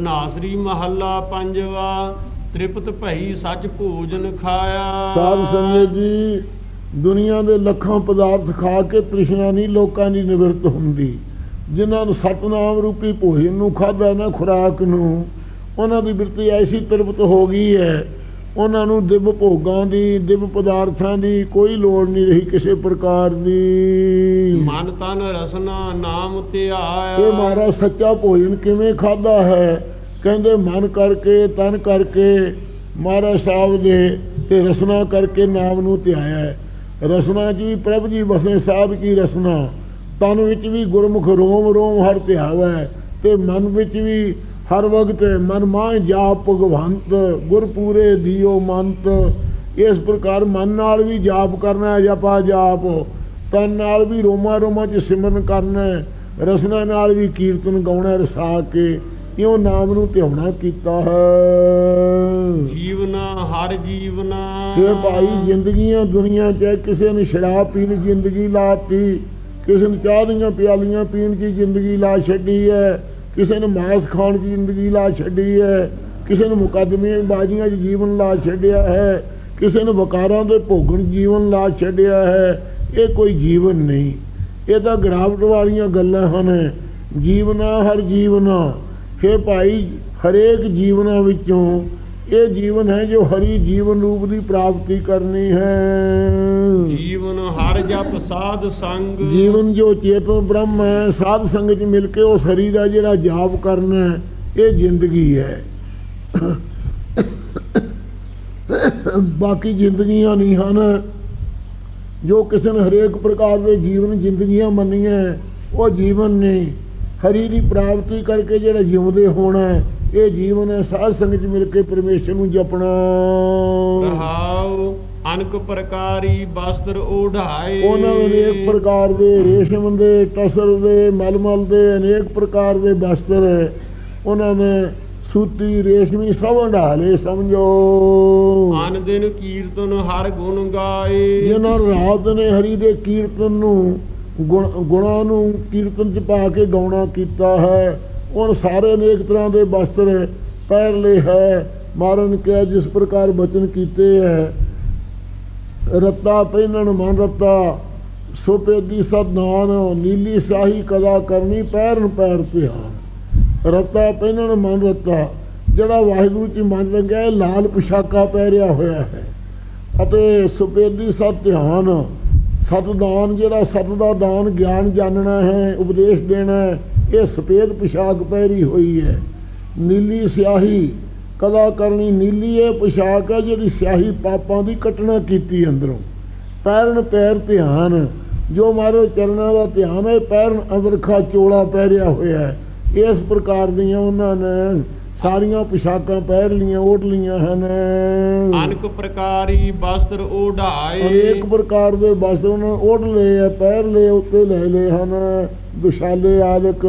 ਤਨਾਸਰੀ ਮਹੱਲਾ ਪੰਜਵਾ, ਤ੍ਰਿਪਤ ਭਈ ਸੱਚ ਭੋਜਨ ਖਾਇਆ। ਸਾਧ ਸੰਗਤ ਜੀ, ਦੁਨੀਆ ਦੇ ਲੱਖਾਂ ਪਦਾਰਥ ਖਾ ਕੇ ਤ੍ਰਿਸ਼ਨਾ ਨਹੀਂ, ਲੋਕਾਂ ਦੀ ਨਿਵਰਤ ਹੁੰਦੀ। ਜਿਨ੍ਹਾਂ ਨੂੰ ਸਤਨਾਮ ਰੂਪੀ ਭੋਜਨ ਨੂੰ ਖਾਦਾ ਨਾ ਖੁਰਾਕ ਨੂੰ, ਉਹਨਾਂ ਦੀ ਬਿਰਤੀ ਐਸੀ ਤ੍ਰਿਪਤ ਹੋ ਗਈ ਹੈ ਉਹਨਾਂ ਨੂੰ ਦਿਵ ਭੋਗਾਂ ਦੀ ਦਿਵ ਪਦਾਰਥਾਂ ਦੀ ਕੋਈ ਲੋੜ ਨਹੀਂ ਰਹੀ ਕਿਸੇ ਪ੍ਰਕਾਰ ਦੀ। ਮਨ ਤਨ ਰਸਨਾ ਨਾਮ ਧਿਆਇਆ। ਇਹ ਮਹਾਰਾਜ ਸੱਚਾ ਭੋਜਨ ਕਿਵੇਂ ਖਾਦਾ ਹੈ? ਕਹਿੰਦੇ ਮਨ ਕਰਕੇ ਤਨ ਕਰਕੇ ਮਹਾਰਾਜ ਸਾਹਿਬ ਦੇ ਤੇ ਰਸਨਾ ਕਰਕੇ ਨਾਮ ਨੂੰ ਧਿਆਇਆ ਹੈ। ਰਸਨਾ ਜੀ ਪ੍ਰਭ ਜੀ ਵਸੇ ਸਾਧ ਕੀ ਰਸਨਾ? ਤਨ ਵਿੱਚ ਵੀ ਗੁਰਮੁਖ ਰੋਮ ਰੋਮ ਹਰ ਧਿਆਵਾ ਹੈ ਤੇ ਮਨ ਵਿੱਚ ਵੀ ਹਰ ਵਕਤ ਮਨ ਮਾਹ ਜਾਪ ਭਗਵੰਤ ਗੁਰ ਪੂਰੇ ਦਿਓ ਮੰਤ। ਇਸ ਪ੍ਰਕਾਰ ਮਨ ਨਾਲ ਵੀ ਜਾਪ ਕਰਨਾ ਹੈ ਜਪਾ ਜਾਪ। ਤਨ ਨਾਲ ਵੀ ਰੋਮਾ ਰੋਮਾ ਚ ਸਿਮਰਨ ਕਰਨਾ ਹੈ। ਰਸਨਾ ਨਾਲ ਵੀ ਕੀਰਤਨ ਗਾਉਣਾ ਰਸਾ ਕੇ। ਇਉਂ ਨਾਮ ਨੂੰ ਧਿਆਉਣਾ ਕੀਤਾ ਹੈ। ਜੀਵਨਾ ਹਰ ਜੀਵਨਾ। ਕਿ ਭਾਈ ਜ਼ਿੰਦਗੀਆਂ ਦੁਨੀਆ 'ਚ ਕਿਸੇ ਨੇ ਸ਼ਰਾਬ ਪੀਣ ਜ਼ਿੰਦਗੀ ਲਾਤੀ ਕਿਸੇ ਨੇ ਚਾਹ ਦੀਆਂ ਪਿਆਲੀਆਂ ਪੀਣ ਦੀ ਜ਼ਿੰਦਗੀ ਲਾ ਛੱਡੀ ਹੈ। ਕਿਸੇ ਨੇ ਮਾਸ ਖਾਣ ਦੀ ਜ਼ਿੰਦਗੀ ਲਾ ਛੱਡੀ ਹੈ, ਕਿਸੇ ਨੇ ਮੁਕੱਦਮੇ ਬਾਜ਼ੀਆਂ 'ਚ ਜੀਵਨ ਲਾ ਛੱਡਿਆ ਹੈ, ਕਿਸੇ ਨੇ ਵਕਾਰਾਂ ਦੇ ਭੋਗਣ ਜੀਵਨ ਲਾ ਛੱਡਿਆ ਹੈ, ਇਹ ਕੋਈ ਜੀਵਨ ਨਹੀਂ। ਇਹ ਤਾਂ ਗਰਾਵਟ ਵਾਲੀਆਂ ਗੱਲਾਂ ਹਨ। ਜੀਵਨਾ ਹਰ ਜੀਵਨਾ ਹੈ ਭਾਈ ਹਰੇਕ ਜੀਵਨਾਂ ਵਿੱਚੋਂ ਇਹ ਜੀਵਨ ਹੈ ਜੋ ਹਰੀ ਜੀਵਨ ਰੂਪ ਦੀ ਪ੍ਰਾਪਤੀ ਕਰਨੀ ਹੈ। ਜੀਵਨ ਹਰ ਜਪ ਸਾਧ ਸੰਗ। ਜੀਵਨ ਜੋ ਚੇਤਨ ਬ੍ਰਹਮ ਹੈ ਸਾਧ ਸੰਗਤ ਚ ਮਿਲ ਕੇ ਉਸ ਹਰੀ ਦਾ ਜਿਹੜਾ ਜਾਪ ਕਰਨਾ ਹੈ, ਇਹ ਜ਼ਿੰਦਗੀ ਹੈ। ਬਾਕੀ ਜ਼ਿੰਦਗੀਆਂ ਨਹੀਂ ਹਨ। ਜੋ ਕਿਸੇ ਨੇ ਹਰੇਕ ਪ੍ਰਕਾਰ ਦੇ ਜੀਵਨ ਜ਼ਿੰਦਗੀਆਂ ਮੰਨੀਆਂ ਉਹ ਜੀਵਨ ਨਹੀਂ ਹਰੀ ਦੀ ਪ੍ਰਾਪਤੀ ਕਰਕੇ ਜਿਹੜਾ ਜਿਉਂਦੇ ਹੋਣਾ ਹੈ, ਇਹ ਜੀਵਨ ਹੈ ਸਾਧ ਸੰਗਤ ਮਿਲ ਕੇ ਪਰਮੇਸ਼ਰ ਨੂੰ ਜਪਣਾ। ਰਹਾਉ ਅਨਕ ਪ੍ਰਕਾਰੀ ਬਸਤਰ ਓਢਾਏ। ਉਹਨਾਂ ਨੂੰ ਅਨੇਕ ਪ੍ਰਕਾਰ ਦੇ ਰੇਸ਼ਮ ਦੇ ਟਸਰ ਦੇ ਮਲਮਲ ਦੇ ਅਨੇਕ ਪ੍ਰਕਾਰ ਦੇ ਬਸਤਰ ਉਹਨਾਂ ਨੇ ਸੂਤੀ ਰੇਸ਼ਮੀ ਸਭ ਢਾਲੇ ਸਮਝੋ। ਅਨ ਦਿਨ ਕੀਰਤਨ ਹਰ ਗੁਣ ਗਾਏ। ਜਿਨ੍ਹਾਂ ਰਾਤ ਨੇ ਹਰੀ ਦੇ ਕੀਰਤਨ ਨੂੰ ਗੁਣ- ਗੁਣਾਂ ਨੂੰ ਕੀਰਤਨ ਚ ਪਾ ਕੇ ਗਾਉਣਾ ਕੀਤਾ ਹੈ ਉਹਨਾਂ ਸਾਰੇ ਅਨੇਕ ਤਰ੍ਹਾਂ ਦੇ ਬਸਤਰ ਪਹਿਰ ਲਏ ਹੈ, ਮਾਰਨ ਕਿਹਾ ਜਿਸ ਪ੍ਰਕਾਰ ਬਚਨ ਕੀਤੇ ਹੈ। ਰੱਤਾ ਪਹਿਨਣ ਮਨ ਰੱਤਾ, ਸੋ ਪੇਦੀ ਸਦਨਾਨ ਨੀਲੀ ਸਾਹੀ ਕਦਾ ਕਰਨੀ ਪੈਰਨ ਪੈਰ ਧਿਆਨ। ਰੱਤਾ ਪਹਿਨਣ ਮਨ ਰੱਤਾ, ਜਿਹੜਾ ਵਾਹਿਗੁਰੂ ਜੀ ਮਨ ਰੰਗਿਆ ਇਹ ਲਾਲ ਪੁਸ਼ਾਕਾ ਪਹਿਰਿਆ ਹੋਇਆ ਹੈ। ਅਤੇ ਸੁਪੇਦੀ ਸਤ ਧਿਆਨ, ਸਤਦਾਨ ਜਿਹੜਾ ਸਤ ਦਾ ਦਾਨ, ਗਿਆਨ ਜਾਣਨਾ ਹੈ, ਉਪਦੇਸ਼ ਦੇਣਾ ਹੈ ਇਹ ਸਫੇਦ ਪੁਸ਼ਾਕ ਪਹਿਰੀ ਹੋਈ ਹੈ। ਨੀਲੀ ਸਿਆਹੀ, ਕਲਾ ਕਰਨੀ ਨੀਲੀ ਇਹ ਪੁਸ਼ਾਕ ਹੈ ਜਿਹੜੀ ਸਿਆਹੀ ਪਾਪਾਂ ਦੀ ਕਟਣਾ ਕੀਤੀ ਅੰਦਰੋਂ। ਪੈਰਨ ਪੈਰ ਧਿਆਨ, ਜੋ ਮਾਰੇ ਚਰਨਾਂ ਦਾ ਧਿਆਨ ਹੈ, ਪੈਰਨ ਅੰਦਰਖਾ ਚੋਲਾ ਪਹਿਰਿਆ ਹੋਇਆ ਹੈ। ਇਸ ਪ੍ਰਕਾਰ ਦੀਆਂ ਉਹਨਾਂ ਨੇ ਸਾਰੀਆਂ ਪੁਸ਼ਾਕਾਂ ਪਹਿਰ ਲੀਆਂ ਓਢ ਲੀਆਂ ਹਨ। ਅਨਕ ਪ੍ਰਕਾਰੀ ਬਸਤਰ ਓਢਾਏ ਅਨੇਕ ਪ੍ਰਕਾਰ ਦੇ ਵਸਤਰ ਉਹਨਾਂ ਨੇ ਲਏ ਆ ਪਹਿਰ ਲਏ ਉੱਤੇ ਲੈ ਲਏ ਹਨ। ਦੁਸ਼ਾਲੇ ਆਦਿਕ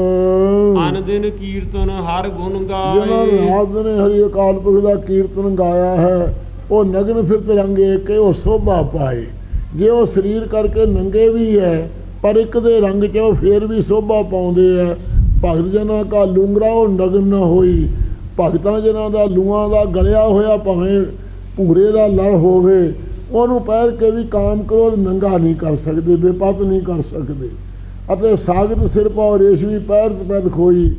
ਅਨ ਦਿਨ ਕੀਰਤਨ ਹਰ ਗੁਣ ਜਿਨ੍ਹਾਂ ਗਾਏ। ਰਾਤ ਨੇ ਹਰੀ ਅਕਾਲ ਪੁਰਖ ਦਾ ਕੀਰਤਨ ਗਾਇਆ ਹੈ ਉਹ ਨਗਨ ਫਿਰਤ ਰੰਗੇ ਕਿ ਉਹ ਸੋਭਾ ਪਾਏ। ਜੇ ਉਹ ਸਰੀਰ ਕਰਕੇ ਨੰਗੇ ਵੀ ਹੈ ਪਰ ਇੱਕ ਦੇ ਰੰਗ 'ਚ ਉਹ ਫੇਰ ਵੀ ਸੋਭਾ ਪਾਉਂਦੇ ਆ ਭਗਤ ਜਨਾਂ ਕਾ ਲੂੰਗਰਾ ਉਹ ਨਗਨ ਨਾ ਹੋਈ ਭਗਤਾਂ ਜਨਾਂ ਦਾ ਲੂਆਂ ਦਾ ਗਲਿਆ ਹੋਇਆ ਭਾਵੇਂ ਭੂਰੇ ਦਾ ਲੜ ਹੋਵੇ ਉਹਨੂੰ ਪਹਿਰ ਕੇ ਵੀ ਕਾਮ ਕ੍ਰੋਧ ਨੰਗਾ ਨਹੀਂ ਕਰ ਸਕਦੇ ਬੇਪਤ ਨਹੀਂ ਕਰ ਸਕਦੇ। ਅਤੇ ਸਾਗਤ ਸਿਰ ਪਾਉ ਰੇਸ਼ਮੀ ਪੈਰ ਪੈਰ ਖੋਈ।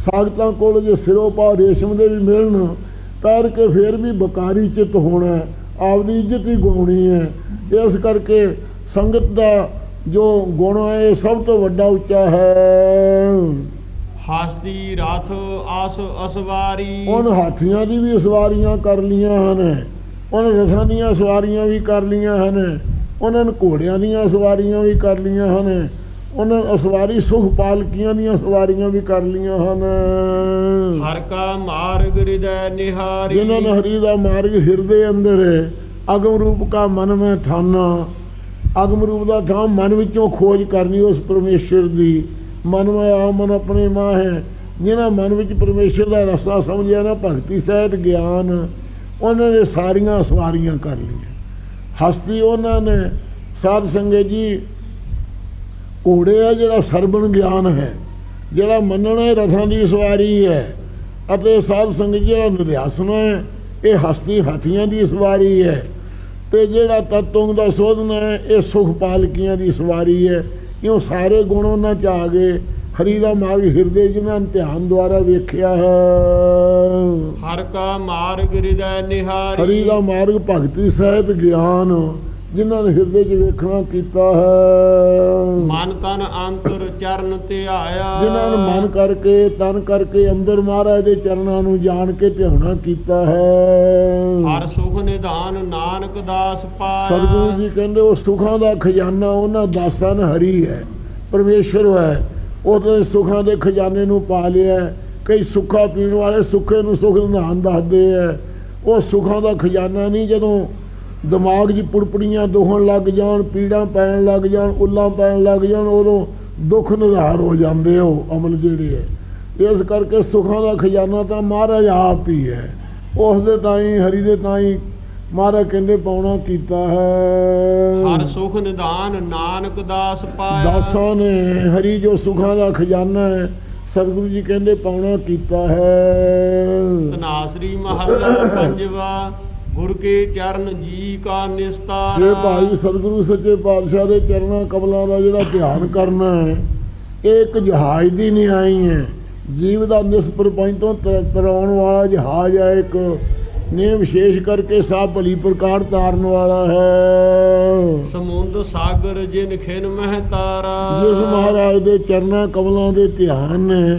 ਸਾਗਤਾਂ ਕੋਲ ਜੇ ਸਿਰੋਂ ਪਾਉ ਰੇਸ਼ਮ ਦੇ ਵੀ ਮਿਲਣ ਪੈਰ ਕੇ ਫੇਰ ਵੀ ਬਕਾਰੀ ਚਿੱਤ ਹੋਣਾ ਹੈ, ਆਪਦੀ ਇੱਜ਼ਤ ਹੀ ਗਵਾਉਣੀ ਹੈ। ਇਸ ਕਰਕੇ ਸੰਗਤ ਦਾ ਜੋ ਗੁਣ ਹੈ ਇਹ ਸਭ ਤੋਂ ਵੱਡਾ ਉੱਚਾ ਹੈ। ਹਸਤੀ ਰਥ ਆਸ ਅਸਵਾਰੀ। ਉਹਨ ਹਾਥੀਆਂ ਦੀ ਵੀ ਸਵਾਰੀਆਂ ਕਰ ਲੀਆਂ ਹਨ। ਉਹਨ ਰਥਾਂ ਦੀਆਂ ਸਵਾਰੀਆਂ ਵੀ ਕਰ ਲੀਆਂ ਹਨ। ਉਹਨਾਂ ਨੇ ਘੋੜਿਆਂ ਦੀਆਂ ਸਵਾਰੀਆਂ ਵੀ ਕਰ ਲੀਆਂ ਹਨ। ਉਹਨਾਂ ਸਵਾਰੀ ਸੁਖ ਪਾਲਕੀਆਂ ਦੀਆਂ ਸਵਾਰੀਆਂ ਵੀ ਕਰ ਲੀਆਂ ਹਨ। ਹਰ ਕਾ ਮਾਰਗ ਹਿਰਦੈ ਨਿਹਾਰੀ। ਜਿਨ੍ਹਾਂ ਨੇ ਹਰੀ ਦਾ ਮਾਰਗ ਹਿਰਦੇ ਅੰਦਰ ਹੈ ਅਗਮ ਰੂਪ ਕਾ ਮਨ ਮੈਂ ਠਾਨਾ। ਅਗਮ ਰੂਪ ਦਾ ਠਾਂ ਮਨ ਵਿੱਚੋਂ ਖੋਜ ਕਰਨੀ ਉਸ ਪਰਮੇਸ਼ਰ ਦੀ। ਮਨ ਮੈਂ ਆ ਮਨ ਆਪਣੇ ਮਾਂ ਹੈ। ਜਿਹਨਾਂ ਮਨ ਵਿੱਚ ਪਰਮੇਸ਼ਰ ਦਾ ਰਸਤਾ ਸਮਝਿਆ ਨਾ, ਭਗਤੀ ਸਹਿਤ ਗਿਆਨ, ਉਹਨਾਂ ਨੇ ਸਾਰੀਆਂ ਸਵਾਰੀਆਂ ਕਰ ਲਈਆਂ। ਹਸਤੀ ਉਹਨਾਂ ਨੇ, ਸਾਧ ਸੰਗਤ ਜੀ, ਘੋੜੇ ਆ ਜਿਹੜਾ ਸਰਬਣ ਗਿਆਨ ਹੈ, ਜਿਹੜਾ ਮੰਨਣਾ ਹੈ ਰਥਾਂ ਦੀ ਸਵਾਰੀ ਹੈ, ਅਤੇ ਸਾਧ ਸੰਗਤ ਜਿਹੜਾ ਨਿਧਿਆਸਨ ਹੈ, ਇਹ ਹਸਤੀ ਹਾਥੀਆਂ ਦੀ ਸਵਾਰੀ ਹੈ, ਤੇ ਜਿਹੜਾ ਤਤੋਂ ਦਾ ਸੋਧਨ ਹੈ, ਇਹ ਸੁਖ ਪਾਲਕੀਆਂ ਦੀ ਸਵਾਰੀ ਹੈ। ਕਿਉਂ ਸਾਰੇ ਗੁਣ ਉਹਨਾਂ ਚ ਆ ਗਏ? ਹਰੀ ਦਾ ਮਾਰਗ ਹਿਰਦੇ ਜਿਨ੍ਹਾਂ ਨੇ ਧਿਆਨ ਦੁਆਰਾ ਵੇਖਿਆ ਹੈ। ਹਰ ਕਾ ਮਾਰਗ ਹਿਰਦੈ ਨਿਹਾਰੀ। ਹਰੀ ਦਾ ਮਾਰਗ ਭਗਤੀ ਸਹਿਤ ਗਿਆਨ। ਜਿਨ੍ਹਾਂ ਨੇ ਹਿਰਦੇ 'ਚ ਵੇਖਣਾ ਕੀਤਾ ਹੈ। ਮਨ ਤਨ ਅੰਤਰ ਚਰਨ ਧਿਆਇਆ ਜਿਨ੍ਹਾਂ ਨੇ ਮਨ ਕਰਕੇ ਤਨ ਕਰਕੇ ਅੰਦਰ ਮਹਾਰਾਜ ਦੇ ਚਰਨਾਂ ਨੂੰ ਜਾਣ ਕੇ ਧਿਆਉਣਾ ਕੀਤਾ ਹੈ। ਹਰ ਸੁਖ ਨਿਧਾਨ ਨਾਨਕ ਦਾਸ ਪਾਇਆ। ਸਤਿਗੁਰੂ ਜੀ ਕਹਿੰਦੇ ਉਹ ਸੁਖਾਂ ਦਾ ਖਜ਼ਾਨਾ ਉਹਨਾਂ ਦਾਸਾਂ ਨੇ ਹਰੀ ਹੈ ਪਰਮੇਸ਼ਰ ਹੈ। ਉਹਦੇ ਸੁਖਾਂ ਦੇ ਖਜ਼ਾਨੇ ਨੂੰ ਪਾ ਲਿਆ। ਕਈ ਸੁੱਖਾ ਪੀਣ ਵਾਲੇ ਸੁੱਖੇ ਨੂੰ ਸੁਖ ਨਿਧਾਨ ਦੱਸਦੇ ਹੈ। ਉਹ ਸੁਖਾਂ ਦਾ ਖਜ਼ਾਨਾ ਨਹੀਂ ਜਦੋਂ ਦਿਮਾਗ 'ਚ ਪੁੜਪੜੀਆਂ ਦੋਹਣ ਲੱਗ ਜਾਣ ਪੀੜਾਂ ਪੈਣ ਲੱਗ ਜਾਣ ਉੱਲਾਂ ਪੈਣ ਲੱਗ ਜਾਣ ਉਦੋਂ ਦੁੱਖ ਨਿਧਾਰ ਹੋ ਜਾਂਦੇ ਉਹ ਅਮਲ ਜਿਹੜੇ ਹੈ ਇਸ ਕਰਕੇ ਸੁਖਾਂ ਦਾ ਖਜ਼ਾਨਾ ਤਾਂ ਮਹਾਰਾਜ ਆਪ ਹੀ ਹੈ। ਉਸ ਦੇ ਤਾਈਂ ਹਰੀ ਦੇ ਤਾਈਂ ਮਹਾਰਾਜ ਕਹਿੰਦੇ ਪਾਉਣਾ ਕੀਤਾ ਹੈ। ਹਰ ਸੁਖ ਨਿਧਾਨ ਨਾਨਕ ਦਾਸ ਪਾਇਆ। ਦਾਸਾਂ ਨੇ ਹਰੀ ਜੋ ਸੁਖਾਂ ਦਾ ਖਜ਼ਾਨਾ ਹੈ ਸਤਿਗੁਰੂ ਜੀ ਕਹਿੰਦੇ ਪਾਉਣਾ ਕੀਤਾ ਹੈ। ਤਨਾਸਰੀ ਮਹੱਲਾ ਪੰਜਵਾ। ਗੁਰ ਕੇ ਚਰਨ ਜੀ ਕਾ ਨਿਸਤਾਰ। ਜੇ ਭਾਈ ਸਤਿਗੁਰੂ ਸੱਚੇ ਪਾਤਸ਼ਾਹ ਦੇ ਚਰਨਾਂ ਕਮਲਾਂ ਦਾ ਜਿਹੜਾ ਧਿਆਨ ਕਰਨਾ ਹੈ ਇਹ ਇੱਕ ਜਹਾਜ਼ ਦੀ ਨਹੀਂ ਆਈ ਹੈ। ਜੀਵ ਦਾ ਨਿਸਪਰਪੰਚ ਤੋਂ ਤਰਾਉਣ ਵਾਲਾ ਜਹਾਜ਼ ਹੈ ਇੱਕ। ਨੇ ਵਿਸ਼ੇਸ਼ ਕਰਕੇ ਸਾਹ ਭਲੀ ਪ੍ਰਕਾਰ ਤਾਰਨ ਵਾਲਾ ਹੈ। ਸਮੁੰਦ ਸਾਗਰ ਜਿਨ ਖਿਨ ਮਹਿ ਤਾਰਾ। ਜਿਸ ਮਹਾਰਾਜ ਦੇ ਚਰਨਾਂ ਕਮਲਾਂ ਦੇ ਧਿਆਨ ਨੇ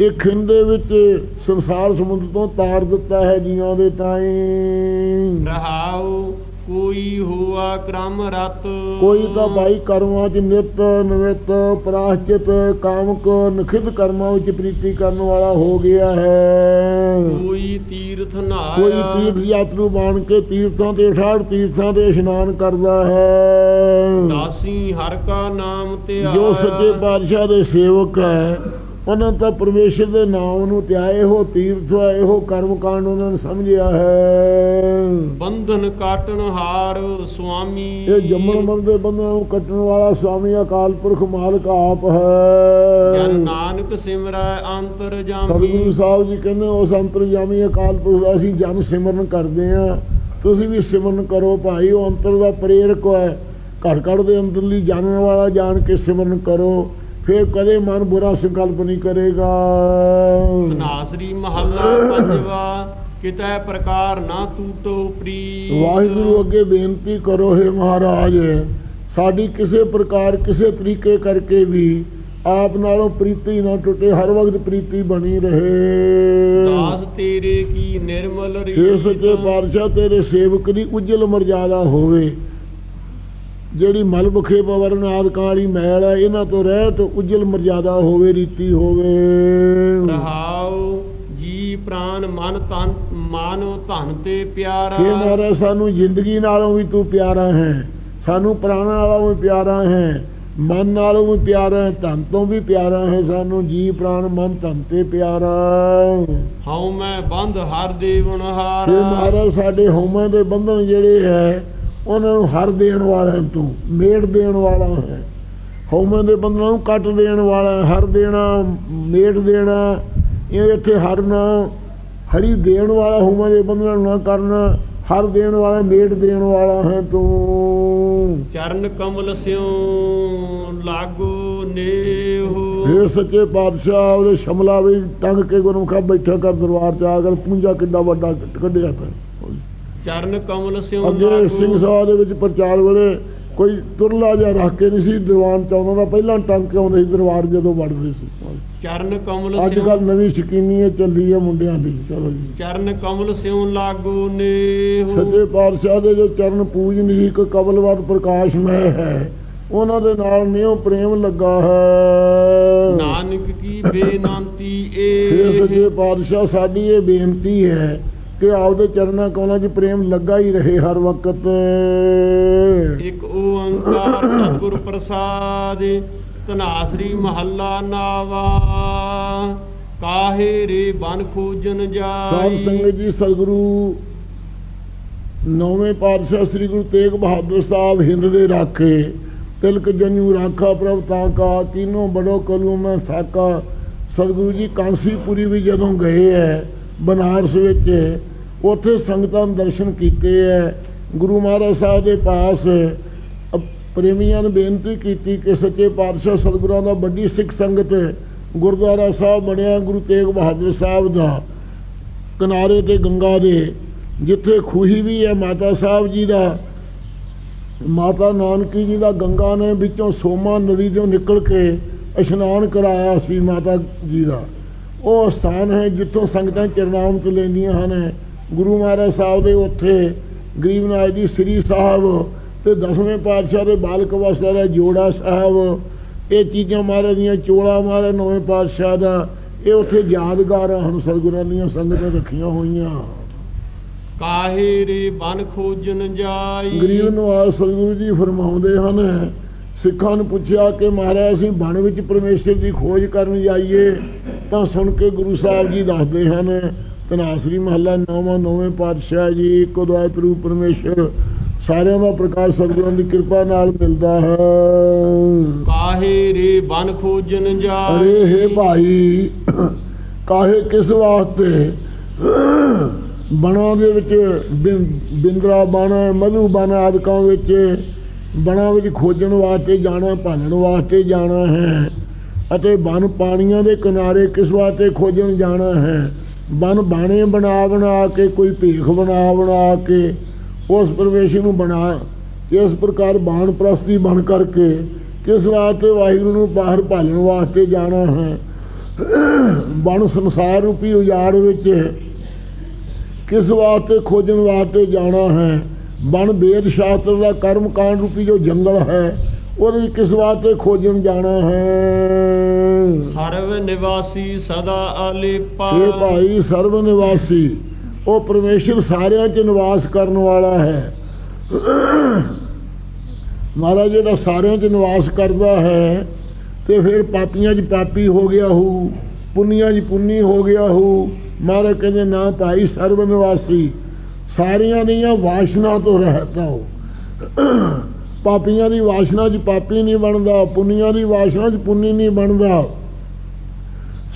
ਇਹ ਖਿੰਦੇ ਵਿੱਚ ਸੰਸਾਰ ਸਮੁੰਦਰ ਤੋਂ ਤਾਰ ਦਿੱਤਾ ਹੈ ਜੀਆਂ ਦੇ ਤਾਈਂ। ਰਹਾਉ ਕੋਈ ਹੋਆ ਕ੍ਰਮ ਰਤ। ਕੋਈ ਤਾਂ ਭਾਈ ਕਰਮਾਂ 'ਚ ਨਿਤ ਨਵਿਤ ਪ੍ਰਾਸ਼ਚਿਤ ਕਾਮਕ ਨਖਿਦ ਕਰਮਾਂ ਵਿੱਚ ਪ੍ਰੀਤੀ ਕਰਨ ਵਾਲਾ ਹੋ ਗਿਆ ਹੈ। ਕੋਈ ਤੀਰਥ ਕੋਈ ਨਾਇਆ ਤੀਰਥ ਯਾਤਰੂ ਬਣ ਕੇ ਤੀਰਥਾਂ ਤੇ 68 ਤੀਰਥਾਂ ਤੇ ਇਸ਼ਨਾਨ ਕਰਦਾ ਹੈ। ਦਾਸੀ ਹਰ ਕਾ ਨਾਮ ਧਿਆਇਆ ਜੋ ਸੱਚੇ ਪਾਤਸ਼ਾਹ ਦੇ ਸੇਵਕ ਹੈ ਉਹਨਾਂ ਤਾਂ ਪਰਮੇਸ਼ਰ ਦੇ ਨਾਮ ਨੂੰ ਧਿਆਏ ਹੋ ਤੀਰਥ ਇਹੋ ਕਰਮ ਕਾਂਡ ਉਹਨਾਂ ਨੇ ਸਮਝਿਆ ਹੈ। ਬੰਧਨ ਕਾਟਣ ਹਾਰ ਸੁਆਮੀ। ਇਹ ਜੰਮਣ ਮਰਨ ਦੇ ਬੰਧਨਾਂ ਨੂੰ ਕੱਟਣ ਵਾਲਾ ਸੁਆਮੀ ਅਕਾਲ ਪੁਰਖ ਮਾਲਕ ਆਪ ਜਨ ਹੈ ਨਾਨਕ ਸਿਮਰੈ ਅੰਤਰ ਸਤਿਗੁਰੂ ਜਾਮੀ ਸਾਹਿਬ ਜੀ ਕਹਿੰਦੇ ਉਸ ਅੰਤਰਜਾਮੀ ਅਕਾਲ ਪੁਰਖ ਦਾ ਅਸੀਂ ਜਨ ਸਿਮਰਨ ਕਰਦੇ ਆ ਤੁਸੀਂ ਵੀ ਸਿਮਰਨ ਕਰੋ ਭਾਈ ਉਹ ਅੰਤਰ ਦਾ ਪ੍ਰੇਰਕ ਹੈ। ਘੜ ਘੜ ਦੇ ਅੰਦਰਲੀ ਜਾਣਨ ਵਾਲਾ ਜਾਣ ਕੇ ਸਿਮਰਨ ਕਰੋ। ਫਿਰ ਕਦੇ ਮਨ ਬੁਰਾ ਸੰਕਲਪ ਨਹੀਂ ਕਰੇਗਾ। ਨਾਸਰੀ ਮਹੱਲਾ ਪੰਜਵਾ ਕਿਤੈ ਪ੍ਰਕਾਰ ਨਾ ਟੂਟੋ ਪ੍ਰੀਤ। ਵਾਹਿਗੁਰੂ ਅੱਗੇ ਬੇਨਤੀ ਕਰੋ ਹੈ ਮਹਾਰਾਜ ਸਾਡੀ ਕਿਸੇ ਪ੍ਰਕਾਰ ਕਿਸੇ ਤਰੀਕੇ ਕਰਕੇ ਵੀ ਆਪ ਨਾਲੋਂ ਪ੍ਰੀਤੀ ਨਾ ਟੁੱਟੇ ਹਰ ਵਕਤ ਪ੍ਰੀਤੀ ਬਣੀ ਰਹੇ। ਦਾਸ ਤੇਰੇ ਕੀ ਨਿਰਮਲ हे ਸੱਚੇ ਪਾਤਸ਼ਾਹ ਤੇਰੇ ਸੇਵਕ ਦੀ ਉਜਲ ਮਰਜ਼ਾਦਾ ਹੋਵੇ ਜਿਹੜੀ ਮਲ ਬਖੇ ਪਵਰਨ ਆਦਿਕਾਂ ਵਾਲੀ ਮੈਲ ਹੈ ਇਹਨਾਂ ਤੋਂ ਰਹਿਤ ਉਜਲ ਮਰਜ਼ਾਦਾ ਹੋਵੇ ਰੀਤੀ ਹੋਵੇ। ਰਹਾਉ ਜੀ ਪ੍ਰਾਨ ਮਨ ਤਨ ਮਾਨੋ ਧਨ ਤੇ ਪਿਆਰਾ। हे ਮਹਾਰਾਜ ਸਾਨੂੰ ਜ਼ਿੰਦਗੀ ਨਾਲੋਂ ਵੀ ਤੂੰ ਪਿਆਰਾ ਹੈ। ਸਾਨੂੰ ਪ੍ਰਾਣਾਂ ਨਾਲੋਂ ਵੀ ਪਿਆਰਾ ਹੈ। ਮਨ ਨਾਲੋਂ ਵੀ ਪਿਆਰਾ ਹੈ। ਧਨ ਤੋਂ ਵੀ ਪਿਆਰਾ ਹੈ। ਸਾਨੂੰ ਜੀ ਪ੍ਰਾਣ ਮਨ ਧਨ ਤੇ ਪਿਆਰਾ। ਹਉ ਮੈਂ ਬੰਧ ਹਰ ਦੇਵਨ ਹਾਰ। हे ਮਹਾਰਾਜ ਸਾਡੇ ਹਉਮੈ ਦੇ ਬੰਧਨ ਜਿਹੜੇ ਹੈ ਉਹਨਾਂ ਨੂੰ ਹਰ ਦੇਣ ਵਾਲਾ ਤੂੰ ਮੇੜ ਦੇਣ ਵਾਲਾ ਹੈ। ਹਉਮੈ ਦੇ ਬੰਧਨਾਂ ਨੂੰ ਕੱਟ ਦੇਣ ਵਾਲਾ ਹਰ ਦੇਣਾ ਮੇੜ ਦੇਣਾ ਇਹ ਇੱਥੇ ਹਰ ਨਾ ਹਰੀ ਦੇਣ ਵਾਲਾ ਹਉਮੈ ਦੇ ਬੰਧਨਾਂ ਨੂੰ ਨਾ ਕਰਨਾ ਹਰ ਦੇਣ ਵਾਲਾ ਮੇੜ ਦੇਣ ਵਾਲਾ ਹੈ ਤੂੰ। ਚਰਨ ਕਮਲ ਸਿਉ ਲਾਗੋ ਨੇਹੋ। ਇਹ ਸੱਚੇ ਪਾਤਸ਼ਾਹ ਉਹਦੇ ਸ਼ਮਲਾ ਵੀ ਟੰਗ ਕੇ ਗੁਰਮੁਖਾ ਬੈਠਾ ਕਰ ਦਰਬਾਰ ਚ ਆ ਕਰ ਪੁੰਜਾ ਕਿੱਡਾ ਵੱਡਾ ਕੱਢਿਆ ਤਾ ਚਰਨ ਕਮਲ ਸਿਉ ਅੱਗੇ ਸਿੰਘ ਸਾਹਿਬ ਦੇ ਵਿੱਚ ਪ੍ਰਚਾਰ ਵੇਲੇ ਕੋਈ ਤੁਰਲਾ ਜਿਹਾ ਰੱਖ ਕੇ ਨਹੀਂ ਸੀ ਦੀਵਾਨ ਚ ਆਉਂਦਾ ਦਾ ਪਹਿਲਾਂ ਟੰਗ ਕੇ ਆਉਂਦੇ ਸੀ ਦਰਬਾਰ ਜਦੋਂ ਵੜਦੇ ਸੀ। ਚਰਨ ਕਮਲ ਅੱਜ ਕੱਲ ਨਵੀਂ ਸ਼ਕੀਨੀ ਹੈ ਚੱਲੀ ਹੈ ਮੁੰਡਿਆਂ ਦੀ ਚਲੋ ਜੀ। ਚਰਨ ਕਮਲ ਸਿਉ ਲਾਗੋ ਨੇਹੋ ਸੱਚੇ ਪਾਤਸ਼ਾਹ ਦੇ ਜੋ ਚਰਨ ਪੂਜਨੀਕ ਕਬਲਵਤ ਪ੍ਰਕਾਸ਼ਮੈ ਹੈ। ਉਹਨਾਂ ਦੇ ਨਾਲ ਨਿਉ ਪ੍ਰੇਮ ਲੱਗਾ ਹੈ। ਨਾਨਕ ਕੀ ਬੇਨੰਤੀ ਇਹ ਏ ਸੱਚੇ ਪਾਤਸ਼ਾਹ ਸਾਡੀ ਇਹ ਬੇਨਤੀ ਹੈ ਕਿ ਆਪਦੇ ਚਰਨਾਂ ਕਮਲਾਂ 'ਚ ਪ੍ਰੇਮ ਲੱਗਾ ਹੀ ਰਹੇ ਹਰ ਵਕਤ। ਇੱਕ ਓੰਕਾਰ ਸਤਿਗੁਰ ਪ੍ਰਸਾਦ ਤਨਾਸਰੀ ਮਹੱਲਾ ਨਾਵਾ। ਕਾਹੇ ਰੇ ਬਨ ਖੋਜਨ ਸਾਧ ਜਾਈ ਸੰਗਤ ਜੀ ਸਤਿਗੁਰੂ ਨੌਵੇਂ ਪਾਤਸ਼ਾਹ ਸ੍ਰੀ ਗੁਰੂ ਤੇਗ ਬਹਾਦਰ ਸਾਹਿਬ ਹਿੰਦ ਦੇ ਰਾਖੇ ਤਿਲਕ ਜਨੂ ਰਾਖਾ ਪ੍ਰਭ ਤਾਂ ਕਾ ਕੀਨੋ ਬੜੋ ਕਲੂ ਮੈਂ ਸਾਕਾ। ਸਤਿਗੁਰੂ ਜੀ ਕਾਂਸੀਪੁਰੀ ਵੀ ਜਦੋਂ ਗਏ ਹੈ ਬਨਾਰਸ ਵਿੱਚ ਉੱਥੇ ਸੰਗਤਾਂ ਨੂੰ ਦਰਸ਼ਨ ਕੀਤੇ ਹੈ ਗੁਰੂ ਮਹਾਰਾਜ ਸਾਹਿਬ ਦੇ ਪਾਸ ਅ- ਪ੍ਰੇਮੀਆਂ ਨੂੰ ਬੇਨਤੀ ਕੀਤੀ ਕਿ ਸੱਚੇ ਪਾਤਸ਼ਾਹ ਸਤਿਗੁਰਾਂ ਦਾ ਵੱਡੀ ਸਿੱਖ ਸੰਗਤ ਗੁਰਦੁਆਰਾ ਸਾਹਿਬ ਬਣਿਆ ਗੁਰੂ ਤੇਗ ਬਹਾਦਰ ਸਾਹਿਬ ਦਾ ਕਿਨਾਰੇ ਤੇ ਗੰਗਾ ਦੇ, ਜਿੱਥੇ ਖੂਹੀ ਵੀ ਹੈ ਮਾਤਾ ਸਾਹਿਬ ਜੀ ਦਾ। ਮਾਤਾ ਨਾਨਕੀ ਜੀ ਦਾ ਗੰਗਾ ਨੇ ਵਿੱਚੋਂ ਸੋਮਾ ਨਦੀ ਤੋਂ ਨਿਕਲ ਕੇ ਇਸ਼ਨਾਨ ਕਰਾਇਆ ਸੀ ਮਾਤਾ ਜੀ ਦਾ। ਉਹ ਸਥਾਨ ਹੈ ਜਿੱਥੋਂ ਸੰਗਤਾਂ ਚਰਨਾਮਤ ਲੈਂਦੀਆਂ ਹਨ। ਗੁਰੂ ਮਹਾਰਾਜ ਸਾਹਿਬ ਦੇ ਉੱਥੇ ਗਰੀਬ ਨਾਥ ਜੀ ਸ੍ਰੀ ਸਾਹਿਬ ਤੇ ਦਸਵੇਂ ਪਾਤਸ਼ਾਹ ਦੇ ਬਾਲਕ ਅਵਸਥਾ ਦਾ ਜੋੜਾ ਸਾਹਿਬ ਇਹ ਚੀਜ਼ਾਂ ਮਹਾਰਾਜ ਦੀਆਂ ਚੋਲਾ ਮਹਾਰਾਜ ਨਵੇਂ ਪਾਤਸ਼ਾਹ ਦਾ ਇਹ ਉੱਥੇ ਯਾਦਗਾਰ ਹਨ ਸਤਿਗੁਰਾਂ ਦੀਆਂ ਸੰਗਤਾਂ ਰੱਖੀਆਂ ਹੋਈਆਂ। ਕਾਹੇ ਰੇ ਬਨ ਖੋਜਨ ਜਾਈ? ਗਰੀਬ ਨਵਾਜ਼ ਸਤਿਗੁਰੂ ਜੀ ਫਰਮਾਉਂਦੇ ਹਨ ਸਿੱਖਾਂ ਨੂੰ ਪੁੱਛਿਆ ਕਿ ਮਹਾਰਾਜ ਅਸੀਂ ਬਣ ਵਿੱਚ ਪਰਮੇਸ਼ਰ ਦੀ ਖੋਜ ਕਰਨ ਜਾਈਏ ਤਾਂ ਸੁਣ ਕੇ ਗੁਰੂ ਸਾਹਿਬ ਜੀ ਦੱਸਦੇ ਹਨ ਤਨਾਸਰੀ ਮਹੱਲਾ ਨੌਵਾਂ ਨੌਵੇਂ ਪਾਤਸ਼ਾਹ ਜੀ ਇੱਕੋ ਦੁਆਇਤ ਰੂਪ ਪਰਮੇਸ਼ਰ ਸਾਰਿਆਂ ਦਾ ਪ੍ਰਕਾਸ਼ ਸਤਿਗੁਰਾਂ ਦੀ ਕਿਰਪਾ ਨਾਲ ਮਿਲਦਾ ਹੈ। ਕਾਹੇ ਰੇ ਬਨ ਖੋਜਨ ਜਾਈ ਅਰੇ ਹੇ ਭਾਈ ਕਾਹੇ ਕਿਸ ਵਾਸਤੇ? ਬਣਾ ਦੇ ਵਿੱਚ ਬਿੰਦਰਾ ਬਣ ਮਧੂ ਬਣ ਆਦਿਕਾਂ ਵਿੱਚ ਬਣਾ ਵਿੱਚ ਖੋਜਣ ਵਾਸਤੇ ਜਾਣਾ, ਭਾਲਣ ਵਾਸਤੇ ਜਾਣਾ ਹੈ ਅਤੇ ਬਨ ਪਾਣੀਆਂ ਦੇ ਕਿਨਾਰੇ ਕਿਸ ਵਾਸਤੇ ਖੋਜਣ ਜਾਣਾ ਹੈ? ਬਨ ਬਾਣੇ ਬਣਾ ਬਣਾ ਕੇ, ਕੋਈ ਭੇਖ ਬਣਾ ਬਣਾ ਕੇ, ਉਸ ਪਰਮੇਸ਼ਰ ਨੂੰ ਬਣਾ, ਇਸ ਪ੍ਰਕਾਰ ਬਾਣ ਪ੍ਰਸਤੀ ਬਣ ਕਰਕੇ ਕਿਸ ਵਾਸਤੇ ਵਾਹਿਗੁਰੂ ਨੂੰ ਬਾਹਰ ਭਾਲਣ ਵਾਸਤੇ ਜਾਣਾ ਹੈ? ਬਣ ਸੰਸਾਰ ਰੂਪੀ ਉਜਾੜ ਵਿੱਚ ਕਿਸ ਵਾਸਤੇ ਖੋਜਣ ਵਾਸਤੇ ਜਾਣਾ ਹੈ? ਬਣ ਵੇਦ ਸ਼ਾਸਤਰ ਦਾ ਕਰਮ ਕਾਂਡ ਰੂਪੀ ਜੋ ਜੰਗਲ ਹੈ ਉਹਦੇ ਕਿਸ ਵਾਸਤੇ ਖੋਜਣ ਜਾਣਾ ਹੈ? ਸਰਵ ਨਿਵਾਸੀ ਸਦਾ ਆਲੇਪਾ ਇਹ ਭਾਈ ਸਰਵ ਨਿਵਾਸੀ ਉਹ ਪਰਮੇਸ਼ਰ ਸਾਰਿਆਂ 'ਚ ਨਿਵਾਸ ਕਰਨ ਵਾਲਾ ਹੈ। ਮਹਾਰਾਜ ਜਿਹੜਾ ਸਾਰਿਆਂ 'ਚ ਨਿਵਾਸ ਕਰਦਾ ਹੈ ਤੇ ਫਿਰ ਪਾਪੀਆਂ 'ਚ ਪਾਪੀ ਹੋ ਗਿਆ ਹੋ ਪੁੰਨੀਆਂ 'ਚ ਪੁੰਨੀ ਹੋ ਗਿਆ ਹੋ। ਮਹਾਰਾਜ ਕਹਿੰਦੇ ਨਾ ਭਾਈ ਸਰਵ ਨਿਵਾਸੀ ਸਾਰੀਆਂ ਦੀਆਂ ਵਾਸ਼ਨਾ ਤੋਂ ਰਹਿਤ ਹੋ ਪਾਪੀਆਂ ਦੀ ਵਾਸ਼ਨਾ 'ਚ ਪਾਪੀ ਨਹੀਂ ਬਣਦਾ ਪੁੰਨੀਆਂ ਦੀ ਵਾਸ਼ਨਾ 'ਚ ਪੁੰਨੀ ਨਹੀਂ ਬਣਦਾ।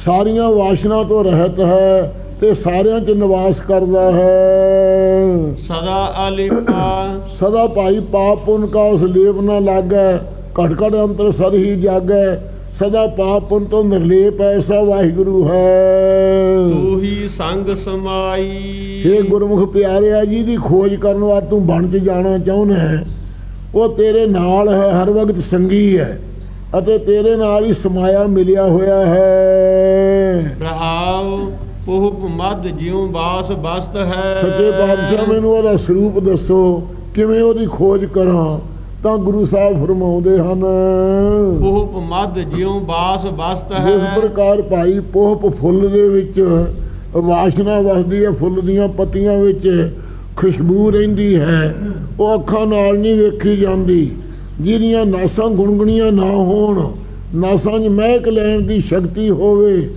ਸਾਰੀਆਂ ਵਾਸ਼ਨਾ ਤੋਂ ਰਹਿਤ ਹੈ ਤੇ ਸਾਰਿਆਂ 'ਚ ਨਿਵਾਸ ਕਰਦਾ ਹੈ। ਸਦਾ ਆਲੇਪਾ ਸਦਾ ਭਾਈ ਪਾਪ ਪੁੰਨ ਕਾ ਉਸ ਲੇਪ ਨਾ ਲਾਗੈ ਘਟ ਘਟ ਅੰਤਰ ਸਦ ਹੀ ਜਾਗੈ। ਸਦਾ ਪਾਪ ਪੁੰਨ ਤੋਂ ਨਿਰਲੇਪ ਐਸਾ ਵਾਹਿਗੁਰੂ ਹੈ। ਤੂੰ ਹੀ ਸੰਗ ਸਮਾਈ। ਇਹ ਗੁਰਮੁਖ ਪਿਆਰਿਆ ਜੀ ਦੀ ਖੋਜ ਕਰਨ ਵਾਸਤੇ ਤੂੰ ਬਣ ਚ ਜਾਣਾ ਚਾਹੁੰਦਾ ਹੈ ਉਹ ਤੇਰੇ ਨਾਲ ਹੈ ਹਰ ਵਕਤ ਸੰਗੀ ਹੈ ਅਤੇ ਤੇਰੇ ਨਾਲ ਹੀ ਸਮਾਇਆ ਮਿਲਿਆ ਹੋਇਆ ਹੈ। ਰਹਾਉ ਪੁਹ ਮਦ ਜਿਉ ਬਾਸ ਬਸਤ ਹੈ। ਸੱਚੇ ਪਾਤਸ਼ਾਹ ਮੈਨੂੰ ਉਹਦਾ ਸਰੂਪ ਦੱਸੋ ਕਿਵੇਂ ਉਹਦੀ ਖੋਜ ਕਰਾਂ? ਤਾਂ ਗੁਰੂ ਸਾਹਿਬ ਫਰਮਾਉਂਦੇ ਹਨ ਪੁਹ ਮਦ ਜਿਉ ਬਾਸ ਬਸਤ ਹੈ। ਜਿਸ ਪ੍ਰਕਾਰ ਭਾਈ ਪੋਹਪ ਫੁੱਲ ਦੇ ਵਿੱਚ ਵਾਸ਼ਨਾ ਵਸਦੀ ਹੈ ਫੁੱਲ ਦੀਆਂ ਪੱਤੀਆਂ ਵਿੱਚ ਖੁਸ਼ਬੂ ਰਹਿੰਦੀ ਹੈ ਉਹ ਅੱਖਾਂ ਨਾਲ ਨਹੀਂ ਵੇਖੀ ਜਾਂਦੀ। ਜਿਹਦੀਆਂ ਨਾਸਾਂ ਗੁੰਗਣੀਆਂ ਨਾ ਹੋਣ ਨਾਸਾਂ 'ਚ ਮਹਿਕ ਲੈਣ ਦੀ ਸ਼ਕਤੀ ਹੋਵੇ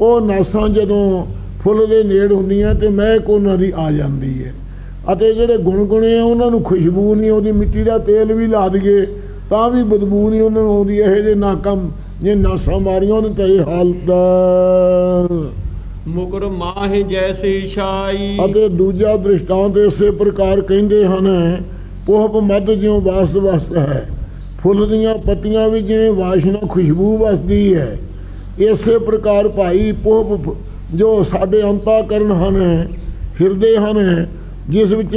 ਉਹ ਨਾਸਾਂ ਜਦੋਂ ਫੁੱਲ ਦੇ ਨੇੜ ਹੁੰਦੀਆਂ ਤੇ ਮਹਿਕ ਉਹਨਾਂ ਦੀ ਆ ਜਾਂਦੀ ਹੈ। ਅਤੇ ਜਿਹੜੇ ਗੁਣਗੁਣੇ ਆ ਉਹਨਾਂ ਨੂੰ ਖੁਸ਼ਬੂ ਨਹੀਂ ਆਉਂਦੀ ਮਿੱਟੀ ਦਾ ਤੇਲ ਵੀ ਲਾ ਦਈਏ ਤਾਂ ਵੀ ਬਦਬੂ ਨਹੀਂ ਉਹਨਾਂ ਨੂੰ ਆਉਂਦੀ ਇਹੋ ਜਿਹੇ ਨਾਕਮ ਜੇ ਨਾਸਾਂ ਮਾਰੀਆਂ ਉਹਨੇ ਤਾਂ ਹਾਲਤ ਹੈ। ਮੁਕਰ ਮਾਹਿ ਜੈਸੀ ਛਾਈ ਅਤੇ ਦੂਜਾ ਦ੍ਰਿਸ਼ਟਾਂਤ ਇਸੇ ਪ੍ਰਕਾਰ ਕਹਿੰਦੇ ਹਨ ਪੋਹਪ ਮੱਧ ਜਿਉ ਵਾਸ ਵਸਤ ਹੈ ਫੁੱਲ ਦੀਆਂ ਪੱਤੀਆਂ ਵੀ ਜਿਵੇਂ ਵਾਸ਼ਨਾ ਖੁਸ਼ਬੂ ਵਸਦੀ ਹੈ ਇਸੇ ਪ੍ਰਕਾਰ ਭਾਈ ਪੋਹਪ ਜੋ ਸਾਡੇ ਅੰਤਾਕਰਨ ਹਨ ਹਿਰਦੇ ਹਨ ਜਿਸ ਵਿੱਚ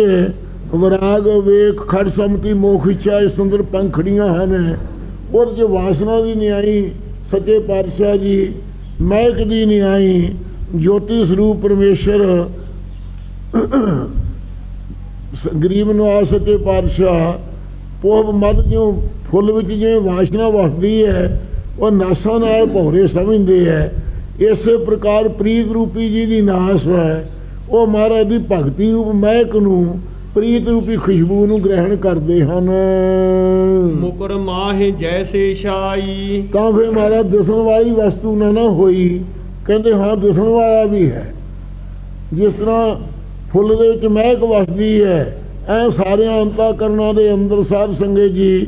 ਵਿਰਾਗ, ਵੇਖ, ਖੜ ਸਮਤੀ, ਮੋਖ, ਇੱਛਾ, ਇਹ ਸੁੰਦਰ ਪੰਖੜੀਆਂ ਹਨ। ਉਹਦੇ 'ਚ ਵਾਸਨਾ ਦੀ ਨਿਆਈ ਸੱਚੇ ਪਾਤਸ਼ਾਹ ਜੀ, ਮਹਿਕ ਦੀ ਨਿਆਈ ਜੋਤੀ ਸਰੂਪ ਪਰਮੇਸ਼ਰ, ਗਰੀਬ ਨਵਾਜ਼ ਸੱਚੇ ਪਾਤਸ਼ਾਹ, ਪੋਪ ਮਦ ਜਿਉ ਫੁੱਲ ਵਿੱਚ ਜਿਵੇਂ ਵਾਸ਼ਨਾ ਵਸਦੀ ਹੈ, ਉਹ ਨਾਸਾਂ ਨਾਲ ਭੌਰੇ ਸਮਝਦੇ ਹੈ। ਇਸੇ ਪ੍ਰਕਾਰ ਪ੍ਰੀਤ ਰੂਪੀ ਜੀ ਦੀ ਨਾਸ ਹੈ। ਉਹ ਮਹਾਰਾਜ ਦੀ ਭਗਤੀ ਰੂਪ ਮਹਿਕ ਨੂੰ ਪ੍ਰੀਤ ਰੂਪੀ ਖੁਸ਼ਬੂ ਨੂੰ ਗ੍ਰਹਿਣ ਕਰਦੇ ਹਨ। ਮੁਕਰ ਮਾਹਿ ਜੈਸੀ ਛਾਈ। ਤਾਂ ਫਿਰ ਮਹਾਰਾਜ ਦਿਸਣ ਵਾਲੀ ਵਸਤੂ ਨਾ ਨਾ ਹੋਈ। ਕਹਿੰਦੇ ਹਾਂ ਦਿਸਣ ਵਾਲਾ ਵੀ ਹੈ। ਜਿਸ ਤਰ੍ਹਾਂ ਫੁੱਲ ਦੇ ਵਿੱਚ ਮਹਿਕ ਵਸਦੀ ਹੈ ਐ ਸਾਰਿਆਂ ਅੰਤਾਕਰਨਾਂ ਦੇ ਅੰਦਰ ਸਾਧ ਸੰਗਤ ਜੀ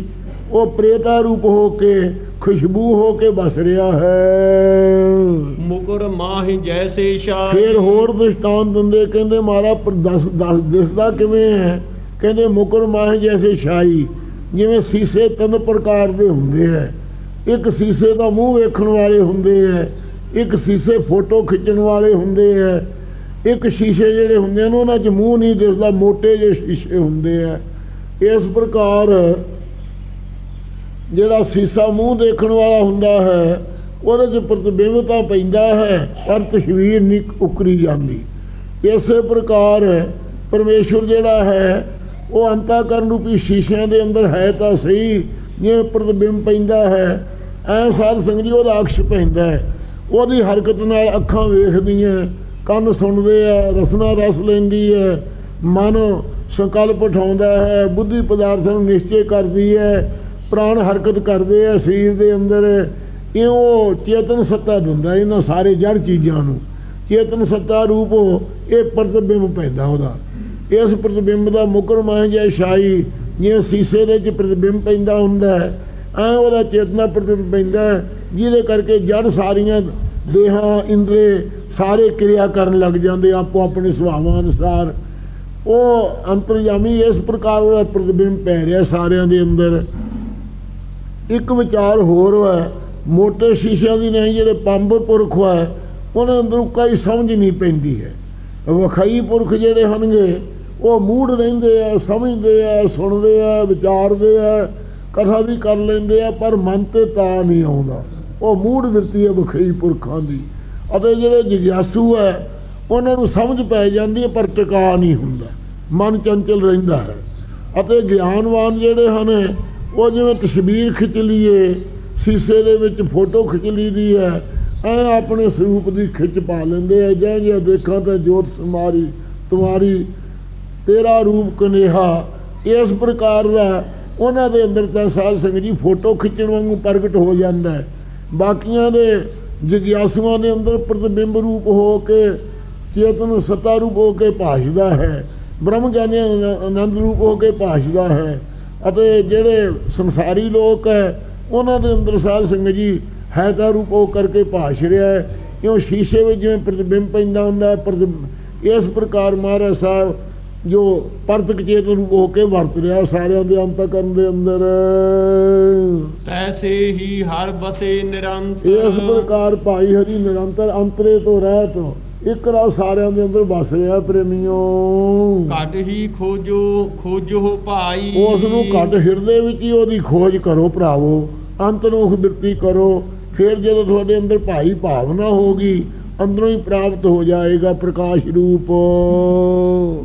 ਉਹ ਪ੍ਰੇਤਾ ਰੂਪ ਹੋ ਕੇ ਖੁਸ਼ਬੂ ਹੋ ਕੇ ਬਸ ਰਿਹਾ ਹੈ। ਮੁਕਰ ਮਾਹਿ ਜੈਸੇ ਸ਼ਾਹ। ਫਿਰ ਹੋਰ ਦ੍ਰਿਸ਼ਟਾਂਤ ਦਿੰਦੇ ਕਹਿੰਦੇ ਮਾਰਾ ਪਰ ਦਸ ਦਸ ਦਿਸਦਾ ਕਿਵੇਂ ਹੈ? ਕਹਿੰਦੇ ਮੁਕਰ ਮਾਹ ਜੈਸੇ ਸ਼ਾਈ ਜਿਵੇਂ ਸੀਸੇ ਤਿੰਨ ਪ੍ਰਕਾਰ ਦੇ ਹੁੰਦੇ ਹੈ। ਇੱਕ ਸੀਸੇ ਦਾ ਮੂੰਹ ਵੇਖਣ ਵਾਲੇ ਹੁੰਦੇ ਹੈ ਇੱਕ ਸੀਸੇ ਫੋਟੋ ਖਿੱਚਣ ਵਾਲੇ ਹੁੰਦੇ ਹੈ। ਇੱਕ ਸ਼ੀਸ਼ੇ ਜਿਹੜੇ ਹੁੰਦੇ ਨੇ ਉਹਨਾਂ 'ਚ ਮੂੰਹ ਨਹੀਂ ਦਿਸਦਾ ਮੋٹے ਜਿਹੇ ਸ਼ੀਸ਼ੇ ਹੁੰਦੇ ਹੈ। ਇਸ ਪ੍ਰਕਾਰ ਜਿਹੜਾ ਸੀਸਾ ਮੂੰਹ ਦੇਖਣ ਵਾਲਾ ਹੁੰਦਾ ਹੈ, ਉਹਦੇ 'ਚ ਪ੍ਰਤਿਬਿੰਬਤਾ ਪੈਂਦਾ ਹੈ ਪਰ ਤਸਵੀਰ ਨਹੀਂ ਉਕਰੀ ਜਾਂਦੀ। ਇਸੇ ਪ੍ਰਕਾਰ ਪਰਮੇਸ਼ਵਰ ਜਿਹੜਾ ਹੈ, ਉਹ ਅੰਤਾਕਰਨ ਰੂਪੀ ਸ਼ੀਸ਼ਿਆਂ ਦੇ ਅੰਦਰ ਹੈ ਤਾਂ ਸਹੀ ਜਿਵੇਂ ਪ੍ਰਤਿਬਿੰਬ ਪੈਂਦਾ ਹੈ, ਐ ਸਾਧ ਸੰਗਤ ਜੀ ਉਹਦਾ ਅਕਸ਼ ਪੈਂਦਾ ਹੈ। ਉਹਦੀ ਹਰਕਤ ਨਾਲ ਅੱਖਾਂ ਵੇਖਦੀਆਂ, ਕੰਨ ਸੁਣਦੇ ਆ, ਰਸਨਾ ਰਸ ਲੈਂਦੀ ਹੈ, ਮਨ ਸੰਕਲਪ ਉਠਾਉਂਦਾ ਹੈ, ਬੁੱਧੀ ਪਦਾਰਥ ਨੂੰ ਨਿਸ਼ਚੈ ਕਰਦੀ ਹੈ ਪ੍ਰਾਣ ਹਰਕਤ ਕਰਦੇ ਆ ਸਰੀਰ ਦੇ ਅੰਦਰ। ਇਉਂ ਚੇਤਨ ਸੱਤਾ ਦਿੰਦਾ ਇਹਨਾਂ ਸਾਰੇ ਜੜ ਚੀਜ਼ਾਂ ਨੂੰ। ਚੇਤਨ ਸੱਤਾ ਰੂਪ ਇਹ ਪ੍ਰਤਿਬਿੰਬ ਪੈਂਦਾ ਉਹਦਾ। ਇਸ ਪ੍ਰਤਿਬਿੰਬ ਦਾ ਮੁਕਰਮ ਮਾਹ ਜੈ ਸ਼ਾਈ ਜਿਵੇਂ ਸੀਸੇ ਦੇ ਵਿੱਚ ਪ੍ਰਤਿਬਿੰਬ ਪੈਂਦਾ ਹੁੰਦਾ ਹੈ। ਐ ਉਹਦਾ ਚੇਤਨਾ ਪ੍ਰਤਿਬਿੰਬ ਪੈਂਦਾ ਜਿਹਦੇ ਕਰਕੇ ਜੜ ਸਾਰੀਆਂ ਦੇਹਾਂ, ਇੰਦਰੇ ਸਾਰੇ ਕਿਰਿਆ ਕਰਨ ਲੱਗ ਜਾਂਦੇ ਆਪੋ ਆਪਣੇ ਸੁਭਾਵਾਂ ਅਨੁਸਾਰ। ਉਹ ਅੰਤਰਜਾਮੀ ਇਸ ਪ੍ਰਕਾਰ ਉਹਦਾ ਪ੍ਰਤਿਬਿੰਬ ਪੈ ਰਿਹਾ ਸਾਰਿਆਂ ਦੇ ਅੰਦਰ। ਇੱਕ ਵਿਚਾਰ ਹੋਰ ਹੈ, ਮੋਟੇ ਸ਼ੀਸ਼ਿਆਂ ਦੀ ਨਹੀਂ, ਜਿਹੜੇ ਪੰਬ ਪੁਰਖ ਹੈ ਉਹਨਾਂ ਅੰਦਰੋਂ ਕੋਈ ਸਮਝ ਨਹੀਂ ਪੈਂਦੀ ਹੈ। ਵਖਾਈ ਪੁਰਖ ਜਿਹੜੇ ਹਨਗੇ ਉਹ ਮੂੜ ਰਹਿੰਦੇ ਆ, ਸਮਝਦੇ ਆ, ਸੁਣਦੇ ਆ, ਵਿਚਾਰਦੇ ਆ, ਕਥਾ ਵੀ ਕਰ ਲੈਂਦੇ ਆ, ਪਰ ਮਨ ਤੇ ਤਾਂ ਨਹੀਂ ਆਉਂਦਾ। ਉਹ ਮੂੜ ਵਿਰਤੀ ਹੈ ਵਖਾਈ ਪੁਰਖਾਂ ਦੀ। ਅਤੇ ਜਿਹੜੇ ਜਿਗਿਆਸੂ ਹੈ, ਉਹਨਾਂ ਨੂੰ ਸਮਝ ਪੈ ਜਾਂਦੀ ਹੈ, ਪਰ ਟਿਕਾ ਨਹੀਂ ਹੁੰਦਾ। ਮਨ ਚੰਚਲ ਰਹਿੰਦਾ ਹੈ। ਅਤੇ ਗਿਆਨਵਾਨ ਜਿਹੜੇ ਹਨ ਉਹ ਜਿਵੇਂ ਤਸਵੀਰ ਖਿੱਚ ਲਈਏ, ਸੀਸੇ ਦੇ ਵਿੱਚ ਫੋਟੋ ਖਿੱਚ ਲਈਦੀ ਹੈ, ਐ ਆਪਣੇ ਸਰੂਪ ਦੀ ਖਿੱਚ ਪਾ ਲੈਂਦੇ ਆ ਜੈ ਜੈ ਦੇਖਾਂ ਤਾਂ ਜੋਤ ਸਮਾਰੀ, ਤੁਮਾਰੀ, ਤੇਰਾ ਰੂਪ ਕਨੇਹਾ, ਇਸ ਪ੍ਰਕਾਰ ਦਾ ਉਹਨਾਂ ਦੇ ਅੰਦਰ ਤਾਂ ਸਾਧ ਸੰਗਤ ਜੀ ਫੋਟੋ ਖਿੱਚਣ ਵਾਂਗੂ ਪ੍ਰਗਟ ਹੋ ਜਾਂਦਾ ਹੈ। ਬਾਕੀਆਂ ਦੇ ਜਿਗਿਆਸੂਆਂ ਦੇ ਅੰਦਰ ਪ੍ਰਤਿਬਿੰਬ ਰੂਪ ਹੋ ਕੇ, ਚੇਤਨ ਸਤਾ ਰੂਪ ਹੋ ਕੇ ਭਾਸ਼ਦਾ ਹੈ, ਬ੍ਰਹਮ ਗਿਆਨੀ ਆਨ- ਆਨੰਦ ਰੂਪ ਹੋ ਕੇ ਭਾਸ਼ਦਾ ਹੈ। ਅਤੇ ਜਿਹੜੇ ਸੰਸਾਰੀ ਲੋਕ ਹੈ ਉਹਨਾਂ ਦੇ ਅੰਦਰ ਸਾਧ ਸੰਗਤ ਜੀ ਹੈ ਤਾਂ ਰੂਪ ਹੋ ਕਰਕੇ ਭਾਸ਼ ਰਿਹਾ ਹੈ। ਕਿਉਂ ਸ਼ੀਸ਼ੇ ਵਿੱਚ ਜਿਵੇਂ ਪ੍ਰਤਿਬਿੰਬ ਪੈਂਦਾ ਹੁੰਦਾ ਹੈ ਇਸ ਪ੍ਰਕਾਰ ਮਹਾਰਾਜ ਸਾਹਿਬ ਜੋ ਪਰਤਕ ਚੇਤਨ ਹੋ ਕੇ ਵਰਤ ਰਿਹਾ ਸਾਰਿਆਂ ਦੇ ਅੰਤਕਰਨ ਦੇ ਅੰਦਰ। ਤੈਸੇ ਹੀ ਹਰ ਬਸੇ ਨਿਰੰਤਰ। ਇਸ ਪ੍ਰਕਾਰ ਭਾਈ ਹਰੀ ਨਿਰੰਤਰ ਅੰਤਰੇ ਤੋਂ ਰਹਿਤ ਇੱਕ ਰਾਹ ਸਾਰਿਆਂ ਦੇ ਅੰਦਰ ਵਸ ਰਿਹਾ ਪ੍ਰੇਮੀਓ। ਘਟ ਹੀ ਖੋਜੋ ਖੋਜੋ ਭਾਈ। ਉਸ ਨੂੰ ਘੱਟ ਹਿਰਦੇ ਵਿੱਚ ਹੀ ਉਹਦੀ ਖੋਜ ਕਰੋ ਭਰਾਵੋ। ਅੰਤਰੋਖ ਬਿਰਤੀ ਕਰੋ। ਫਿਰ ਜਦੋਂ ਤੁਹਾਡੇ ਅੰਦਰ ਭਾਈ ਭਾਵਨਾ ਹੋਗੀ ਅੰਦਰੋਂ ਹੀ ਪ੍ਰਾਪਤ ਹੋ ਜਾਏਗਾ ਪ੍ਰਕਾਸ਼ ਰੂਪ।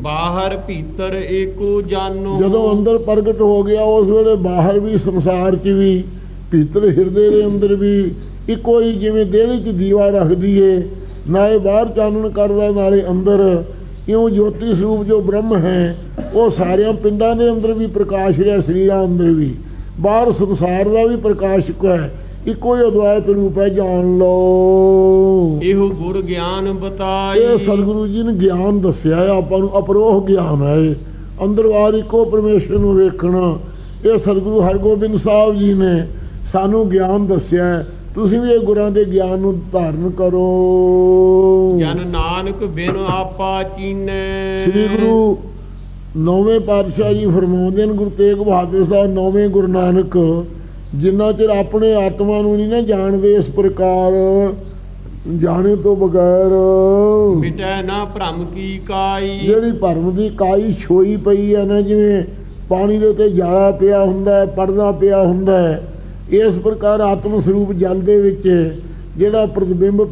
ਬਾਹਰ ਭੀਤਰ ਏਕੋ ਜਾਨੋ। ਜਦੋਂ ਅੰਦਰ ਪ੍ਰਗਟ ਹੋ ਗਿਆ ਉਸ ਵੇਲੇ ਬਾਹਰ ਵੀ ਸੰਸਾਰ 'ਚ ਵੀ ਭੀਤਰ ਹਿਰਦੇ ਦੇ ਅੰਦਰ ਵੀ ਇੱਕੋ ਹੀ ਜਿਵੇਂ ਦੇਹਲੀ 'ਚ ਦੀਵਾ ਰੱਖਦੀ ਏ ਨਾਲੇ ਬਾਹਰ ਚਾਨਣ ਕਰਦਾ ਨਾਲੇ ਅੰਦਰ। ਇਉਂ ਜੋਤੀ ਸਰੂਪ ਜੋ ਬ੍ਰਹਮ ਹੈ ਉਹ ਸਾਰਿਆਂ ਪਿੰਡਾਂ ਦੇ ਅੰਦਰ ਵੀ ਪ੍ਰਕਾਸ਼ ਰਿਹਾ ਸਰੀਰਾਂ ਅੰਦਰ ਵੀ। ਬਾਹਰ ਸੰਸਾਰ ਦਾ ਵੀ ਪ੍ਰਕਾਸ਼ਕ ਹੈ ਇੱਕੋ ਹੀ ਅਦਵੈਤ ਰੂਪ ਹੈ ਜਾਣ ਲਓ। ਇਹੋ ਗੁਰ ਗਿਆਨ ਬਤਾਈ। ਇਹ ਸਤਿਗੁਰੂ ਜੀ ਨੇ ਗਿਆਨ ਦੱਸਿਆ ਹੈ ਆਪਾਂ ਨੂੰ ਅਪਰੋਹ ਗਿਆਨ ਹੈ ਇਹ। ਅੰਦਰ ਬਾਹਰ ਇੱਕੋ ਪਰਮੇਸ਼ਰ ਨੂੰ ਵੇਖਣਾ। ਇਹ ਸਤਿਗੁਰੂ ਹਰਗੋਬਿੰਦ ਸਾਹਿਬ ਜੀ ਨੇ ਸਾਨੂੰ ਗਿਆਨ ਦੱਸਿਆ ਹੈ ਤੁਸੀਂ ਵੀ ਇਹ ਗੁਰਾਂ ਦੇ ਗਿਆਨ ਨੂੰ ਧਾਰਨ ਕਰੋ। ਜਨ ਨਾਨਕ ਬਿਨ ਆਪਾ ਚੀਨੈ। ਸ੍ਰੀ ਗੁਰੂ ਨੌਵੇਂ ਪਾਤਸ਼ਾਹ ਜੀ ਫਰਮਾਉਂਦੇ ਨੇ ਗੁਰੂ ਤੇਗ ਬਹਾਦਰ ਸਾਹਿਬ ਨੌਵੇਂ ਗੁਰੂ ਨਾਨਕ ਜਿੰਨਾ ਚਿਰ ਆਪਣੇ ਆਤਮਾ ਨੂੰ ਨਹੀਂ ਨਾ ਜਾਣਦੇ ਇਸ ਪ੍ਰਕਾਰ ਜਾਣੇ ਤੋਂ ਬਗੈਰ। ਮਿਟੈ ਨਾ ਭ੍ਰਮ ਕੀ ਕਾਈ। ਜਿਹੜੀ ਭਰਮ ਦੀ ਕਾਈ ਛੋਈ ਪਈ ਹੈ ਨਾ ਜਿਵੇਂ ਪਾਣੀ ਦੇ ਉੱਤੇ ਜਾਲਾ ਪਿਆ ਹੁੰਦਾ ਹੈ ਪਰਦਾ ਪਿਆ ਹੁੰਦਾ ਹੈ ਇਸ ਪ੍ਰਕਾਰ ਆਤਮ ਸਰੂਪ ਜਲ ਦੇ ਵਿੱਚ ਜਿਹੜਾ ਪ੍ਰਤਿਬਿੰਬ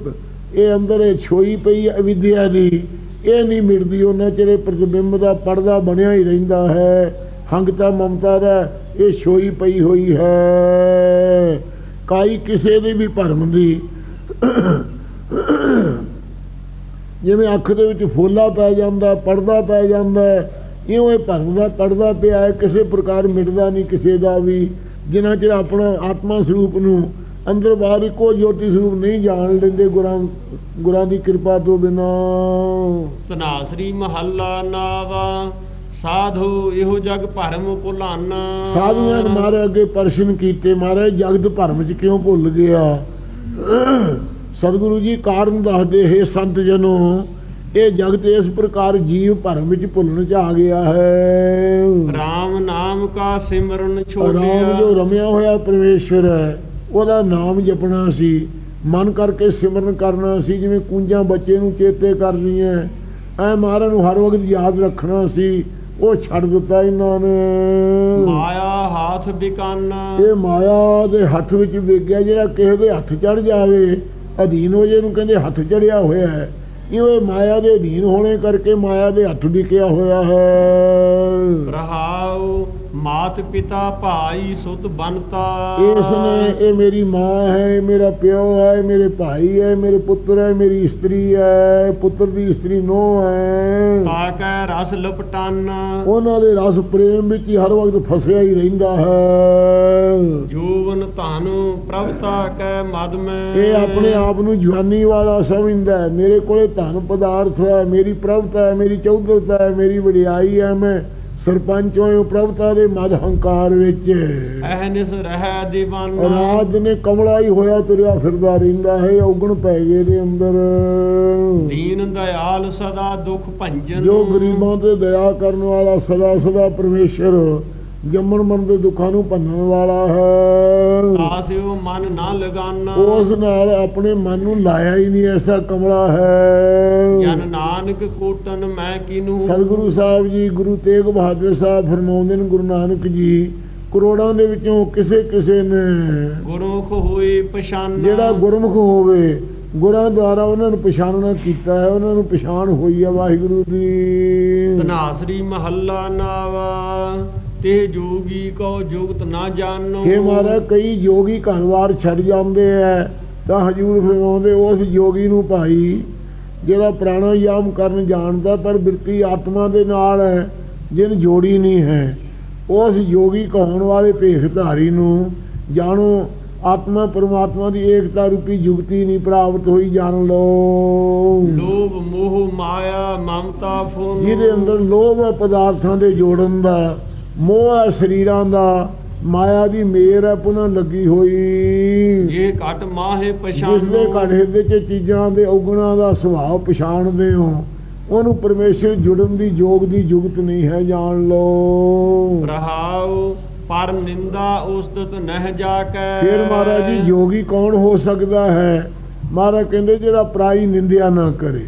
ਇਹ ਅੰਦਰ ਛੋਈ ਪਈ ਹੈ ਅਵਿਦਿਆ ਦੀ, ਇਹ ਨਹੀਂ ਮਿਟਦੀ, ਉਹਨਾਂ ਚਿਰ ਇਹ ਪ੍ਰਤਿਬਿੰਬ ਦਾ ਪਰਦਾ ਬਣਿਆ ਹੀ ਰਹਿੰਦਾ ਹੈ। ਹੰਗਤਾ ਮਮਤਾ ਦਾ ਇਹ ਛੋਈ ਪਈ ਹੋਈ ਹੈ। ਕਾਈ ਕਿਸੇ ਦੀ ਵੀ ਭਰਮ ਦੀ, ਜਿਵੇਂ ਅੱਖ ਦੇ ਵਿੱਚ ਫੋਲਾ ਪੈ ਜਾਂਦਾ, ਪਰਦਾ ਪੈ ਜਾਂਦਾ ਇਉਂ ਇਹ ਭਰਮ ਦਾ ਪਰਦਾ ਪਿਆ ਹੈ, ਕਿਸੇ ਪ੍ਰਕਾਰ ਮਿਟਦਾ ਨਹੀਂ ਕਿਸੇ ਦਾ ਵੀ। ਜਿਨ੍ਹਾਂ ਚਿਰ ਆਪਣਾ ਆਤਮਾ ਸਰੂਪ ਨੂੰ ਅੰਦਰ ਬਾਹਰ ਇੱਕੋ ਜੋਤੀ ਸਰੂਪ ਨਹੀਂ ਜਾਣ ਲੈਂਦੇ ਗੁਰਾਂ ਗੁਰਾਂ ਦੀ ਕਿਰਪਾ ਤੋਂ ਬਿਨਾਂ। ਤਨਾਸਰੀ ਮਹੱਲਾ ਨਾਵਾ ਸਾਧੂ ਇਹੋ ਜਗ ਭਰਮ ਭੁਲਾਨਾ। ਸਾਧੂਆਂ ਨੇ ਮਾਰੇ ਅੱਗੇ ਪ੍ਰਸ਼ਨ ਕੀਤੇ ਮਾਰੇ ਜਗਤ ਭਰਮ ਚ ਕਿਉਂ ਭੁੱਲ ਗਿਆ? ਸਤਿਗੁਰੂ ਜੀ ਕਾਰਨ ਦੱਸਦੇ ਹੈ ਸੰਤ ਜਨੋ ਇਹ ਜਗਤ ਇਸ ਪ੍ਰਕਾਰ ਜੀਵ ਭਰਮ ਵਿੱਚ ਭੁੱਲਣ ਚ ਆ ਗਿਆ ਹੈ। ਰਾਮ ਨਾਮ ਕਾ ਸਿਮਰਨ ਰਾਮ ਜੋ ਛੋੜਿਆ ਰਮਿਆ ਹੋਇਆ ਪਰਮੇਸ਼ਰ ਹੈ ਉਹਦਾ ਨਾਮ ਜਪਣਾ ਸੀ। ਮਨ ਕਰਕੇ ਸਿਮਰਨ ਕਰਨਾ ਸੀ ਜਿਵੇਂ ਕੁੰਜਾਂ ਬੱਚੇ ਨੂੰ ਚੇਤੇ ਕਰ ਰਹੀਆਂ ਐ ਮਹਾਰਾਜ ਨੂੰ ਹਰ ਵਕਤ ਯਾਦ ਰੱਖਣਾ ਸੀ। ਉਹ ਛੱਡ ਦਿੱਤਾ ਇਹਨਾਂ ਨੇ। ਮਾਇਆ ਹਾਥ ਬਿਕਾਨਾ। ਇਹ ਮਾਇਆ ਦੇ ਹੱਥ ਵਿੱਚ ਵੇਗਿਆ ਜਿਹੜਾ ਕਿਸੇ ਦੇ ਹੱਥ ਚੜ ਜਾਵੇ ਅਧੀਨ ਹੋ ਜੇ ਨੂੰ ਕਹਿੰਦੇ ਹੱਥ ਚੜਿਆ ਹੋਇਆ ਹੈ। ਇਉਂ ਇਹ ਮਾਇਆ ਦੇ ਅਧੀਨ ਹੋਣੇ ਕਰਕੇ ਮਾਇਆ ਦੇ ਹੱਥ ਵਿਕਿਆ ਹੋਇਆ ਹੈ। ਰਹਾਉ ਮਾਤ ਪਿਤਾ ਭਾਈ ਸੁਤ ਬਨਤਾ ਇਸ ਨੇ ਇਹ ਮੇਰੀ ਮਾਂ ਹੈ ਇਹ ਮੇਰਾ ਪਿਓ ਹੈ ਇਹ ਮੇਰੇ ਭਾਈ ਹੈ ਮੇਰੇ ਪੁੱਤਰ ਹੈ ਮੇਰੀ ਇਸਤਰੀ ਹੈ ਪੁੱਤਰ ਦੀ ਇਸਤਰੀ ਨੋ ਹੈ। ਤਾਕੈ ਰਸ ਲਪਟਾਨਾ। ਉਹਨਾਂ ਦੇ ਰਸ ਪ੍ਰੇਮ ਵਿੱਚ ਹੀ ਹਰ ਵਕਤ ਫਸਿਆ ਹੀ ਰਹਿੰਦਾ ਹੈ। ਜੋਵਨ ਧਾਨੁ ਪ੍ਰਭਤਾ ਕੈ ਮਦ ਮੈਂ ਇਹ ਆਪਣੇ ਆਪ ਨੂੰ ਜਵਾਨੀ ਵਾਲਾ ਸਮਝਦਾ ਹੈ। ਮੇਰੇ ਕੋਲੇ ਧਨ ਪਦਾਰਥ ਹੈ ਮੇਰੀ ਪ੍ਰਭਤਾ ਹੈ ਮੇਰੀ ਚੌਧਰਤਾ ਹੈ ਮੇਰੀ ਵਡਿਆਈ ਹੈ ਮੈਂ ਸਰਪੰਚ ਹੋਇਆ ਪ੍ਰਭਤਾ ਦੇ ਮਦ ਹੰਕਾਰ ਵਿੱਚ। ਅਹਨਿਸ ਰਹਿ ਦੀਵਾਨਾ। ਰਾਤ ਨੇ ਕਮਲਾ ਹੀ ਹੋਇਆ ਤੁਰਿਆ ਫਿਰਦਾ ਰਹਿੰਦਾ ਹੈ ਔਗਣ ਪੈ ਗਏ ਦੇ ਅੰਦਰ। ਦੀਨ ਦਇਆਲ ਸਦਾ ਦੁਖ ਭੰਜਨ। ਜੋ ਗਰੀਬਾਂ ਤੇ ਦਇਆ ਕਰਨ ਵਾਲਾ ਸਦਾ ਸਦਾ ਪਰਮੇਸ਼ਰ ਜੰਮਣ ਮਰਨ ਦੇ ਦੁੱਖਾਂ ਨੂੰ ਭੰਨਣ ਵਾਲਾ ਹੈ। ਆਸਿਓ ਮਨ ਨਾ ਲਗਾਨਾ। ਉਸ ਨਾਲ ਆਪਣੇ ਮਨ ਨੂੰ ਲਾਇਆ ਹੀ ਨਹੀਂ ਐਸਾ ਕਮਲਾ ਹੈ। ਜਨ ਨਾਨਕ ਕੋਟਨ ਮੈਂ ਕਿਨੂ? ਸਤਿਗੁਰੂ ਸਾਹਿਬ ਜੀ ਗੁਰੂ ਤੇਗ ਬਹਾਦਰ ਸਾਹਿਬ ਫਰਮਾਉਂਦੇ ਨੇ ਗੁਰੂ ਨਾਨਕ ਜੀ ਕਰੋੜਾਂ ਦੇ ਵਿੱਚੋਂ ਕਿਸੇ ਕਿਸੇ ਨੇ ਗੁਰਮੁਖ ਹੋਏ ਪਛਾਨਾ ਜਿਹੜਾ ਗੁਰਮੁਖ ਹੋਵੇ ਗੁਰਾਂ ਦੁਆਰਾ ਉਹਨਾਂ ਨੂੰ ਪਛਾਣਨਾ ਕੀਤਾ ਹੈ ਉਹਨਾਂ ਨੂੰ ਪਛਾਣ ਹੋਈ ਹੈ ਵਾਹਿਗੁਰੂ ਦੀ। ਤਨਾਸਰੀ ਮਹੱਲਾ ਨਾਵਾ। ਤੇ ਜੋਗੀ ਕੋ ਜੁਗਤ ਨਾ ਜਾਣੋ। हे ਮਹਾਰਾਜ ਕਈ ਯੋਗੀ ਘਰਵਾਰ ਛੱਡ ਜਾਂਦੇ ਐ ਤਾਂ ਹਜੂਰ ਫਰਮਾਉਂਦੇ ਉਸ ਯੋਗੀ ਨੂੰ ਭਾਈ ਜਿਹੜਾ ਪ੍ਰਾਣਾਯਾਮ ਕਰਨ ਜਾਣਦਾ ਪਰ ਬਿਰਤੀ ਆਤਮਾ ਦੇ ਨਾਲ ਹੈ ਜਿਨ ਜੋੜੀ ਨਹੀਂ ਹੈ ਉਸ ਯੋਗੀ ਕਹਾਉਣ ਵਾਲੇ ਭੇਖਧਾਰੀ ਨੂੰ ਜਾਣੋ ਆਤਮਾ ਪਰਮਾਤਮਾ ਦੀ ਏਕਤਾ ਰੂਪੀ ਜੁਗਤੀ ਨਹੀਂ ਪ੍ਰਾਪਤ ਹੋਈ ਜਾਣ ਲਓ। ਲੋਭ ਮੋਹ ਮਾਇਆ ਮਮਤਾ ਫੋਨ। ਜਿਹਦੇ ਅੰਦਰ ਲੋਭ ਹੈ ਪਦਾਰਥਾਂ ਦੇ ਜੋੜਨ ਦਾ ਮੋਹ ਹੈ ਸਰੀਰਾਂ ਦਾ ਮਾਇਆ ਦੀ ਮੇਰ ਹੈ ਪੁਨः ਲੱਗੀ ਹੋਈ। ਜੇ ਘਟ ਮਾਹੇ ਜਿਸ ਦੇ ਘਟ ਹਿਰਦੇ ਚ ਚੀਜ਼ਾਂ ਦੇ ਔਗਣਾਂ ਦਾ ਸੁਭਾਅ ਪਛਾਣਦੇ ਹੋ ਉਹਨੂੰ ਪਰਮੇਸ਼ਰ ਜੁੜਨ ਦੀ ਯੋਗ ਦੀ ਜੁਗਤ ਨਹੀਂ ਹੈ ਜਾਣ ਲਓ। ਰਹਾਉ ਪਰ ਨਿੰਦਾ ਉਸਤਤ ਨਹਿ ਜਾ ਕੇ ਫਿਰ ਮਹਾਰਾਜ ਜੀ ਯੋਗੀ ਕੌਣ ਹੋ ਸਕਦਾ ਹੈ? ਮਹਾਰਾਜ ਕਹਿੰਦੇ ਜਿਹੜਾ ਪਰਾਈ ਨਿੰਦਿਆ ਨਾ ਕਰੇ।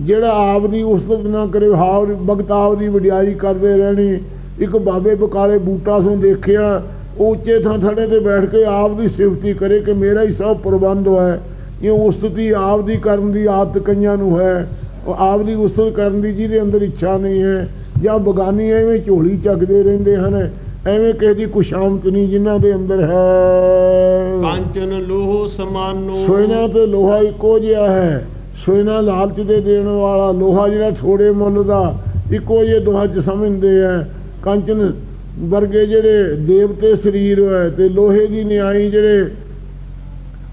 ਜਿਹੜਾ ਆਪ ਦੀ ਉਸਤਤ ਨਾ ਕਰੇ ਹਾਵ ਆਪ ਦੀ ਵਡਿਆਈ ਕਰਦੇ ਰਹਿਣੀ। ਇੱਕ ਬਾਬੇ ਬਕਾਲੇ ਬੂਟਾ ਸੋਂ ਦੇਖਿਆ ਉਹ ਉੱਚੇ ਥਾਂ ਥੜੇ ਤੇ ਬੈਠ ਕੇ ਆਪ ਦੀ ਸਿਫਤੀ ਕਰੇ ਕਿ ਮੇਰਾ ਹੀ ਸਭ ਪ੍ਰਬੰਧ ਹੈ। ਇਹ ਉਸਤਤੀ ਆਪ ਦੀ ਕਰਨ ਦੀ ਆਦਤ ਕਈਆਂ ਨੂੰ ਹੈ। ਉਹ ਆਪ ਦੀ ਉਸਤਤ ਕਰਨ ਦੀ ਜਿਹਦੇ ਅੰਦਰ ਇੱਛਾ ਨਹੀਂ ਹੈ। ਜਾਂ ਬਗਾਨੀ ਐਵੇਂ ਝੋਲੀ ਚੱਕਦੇ ਰਹਿੰਦੇ ਹਨ ਐਵੇਂ ਕਿਸੇ ਦੀ ਕੁਸ਼ਾਮਤ ਨਹੀਂ ਜਿਨ੍ਹਾਂ ਦੇ ਅੰਦਰ ਹੈ। ਕਾਂਚਨ ਲੋਹ ਸਮਾਨੋ। ਸੋਇਨਾ ਤੇ ਲੋਹਾ ਇੱਕੋ ਜਿਹਾ ਹੈ। ਸੋਇਨਾ ਲਾਲਚ ਦੇ ਦੇਣ ਵਾਲਾ ਲੋਹਾ ਜਿਹੜਾ ਥੋੜੇ ਮੁੱਲ ਦਾ ਇੱਕੋ ਜਿਹੇ ਦੋਹਾਂ ਚ ਸਮਝਦੇ ਆ ਕੰਚਨ ਵਰਗੇ ਜਿਹੜੇ ਦੇਵਤੇ ਸਰੀਰ ਹੈ ਤੇ ਲੋਹੇ ਦੀ ਨਿਆਈ ਜਿਹੜੇ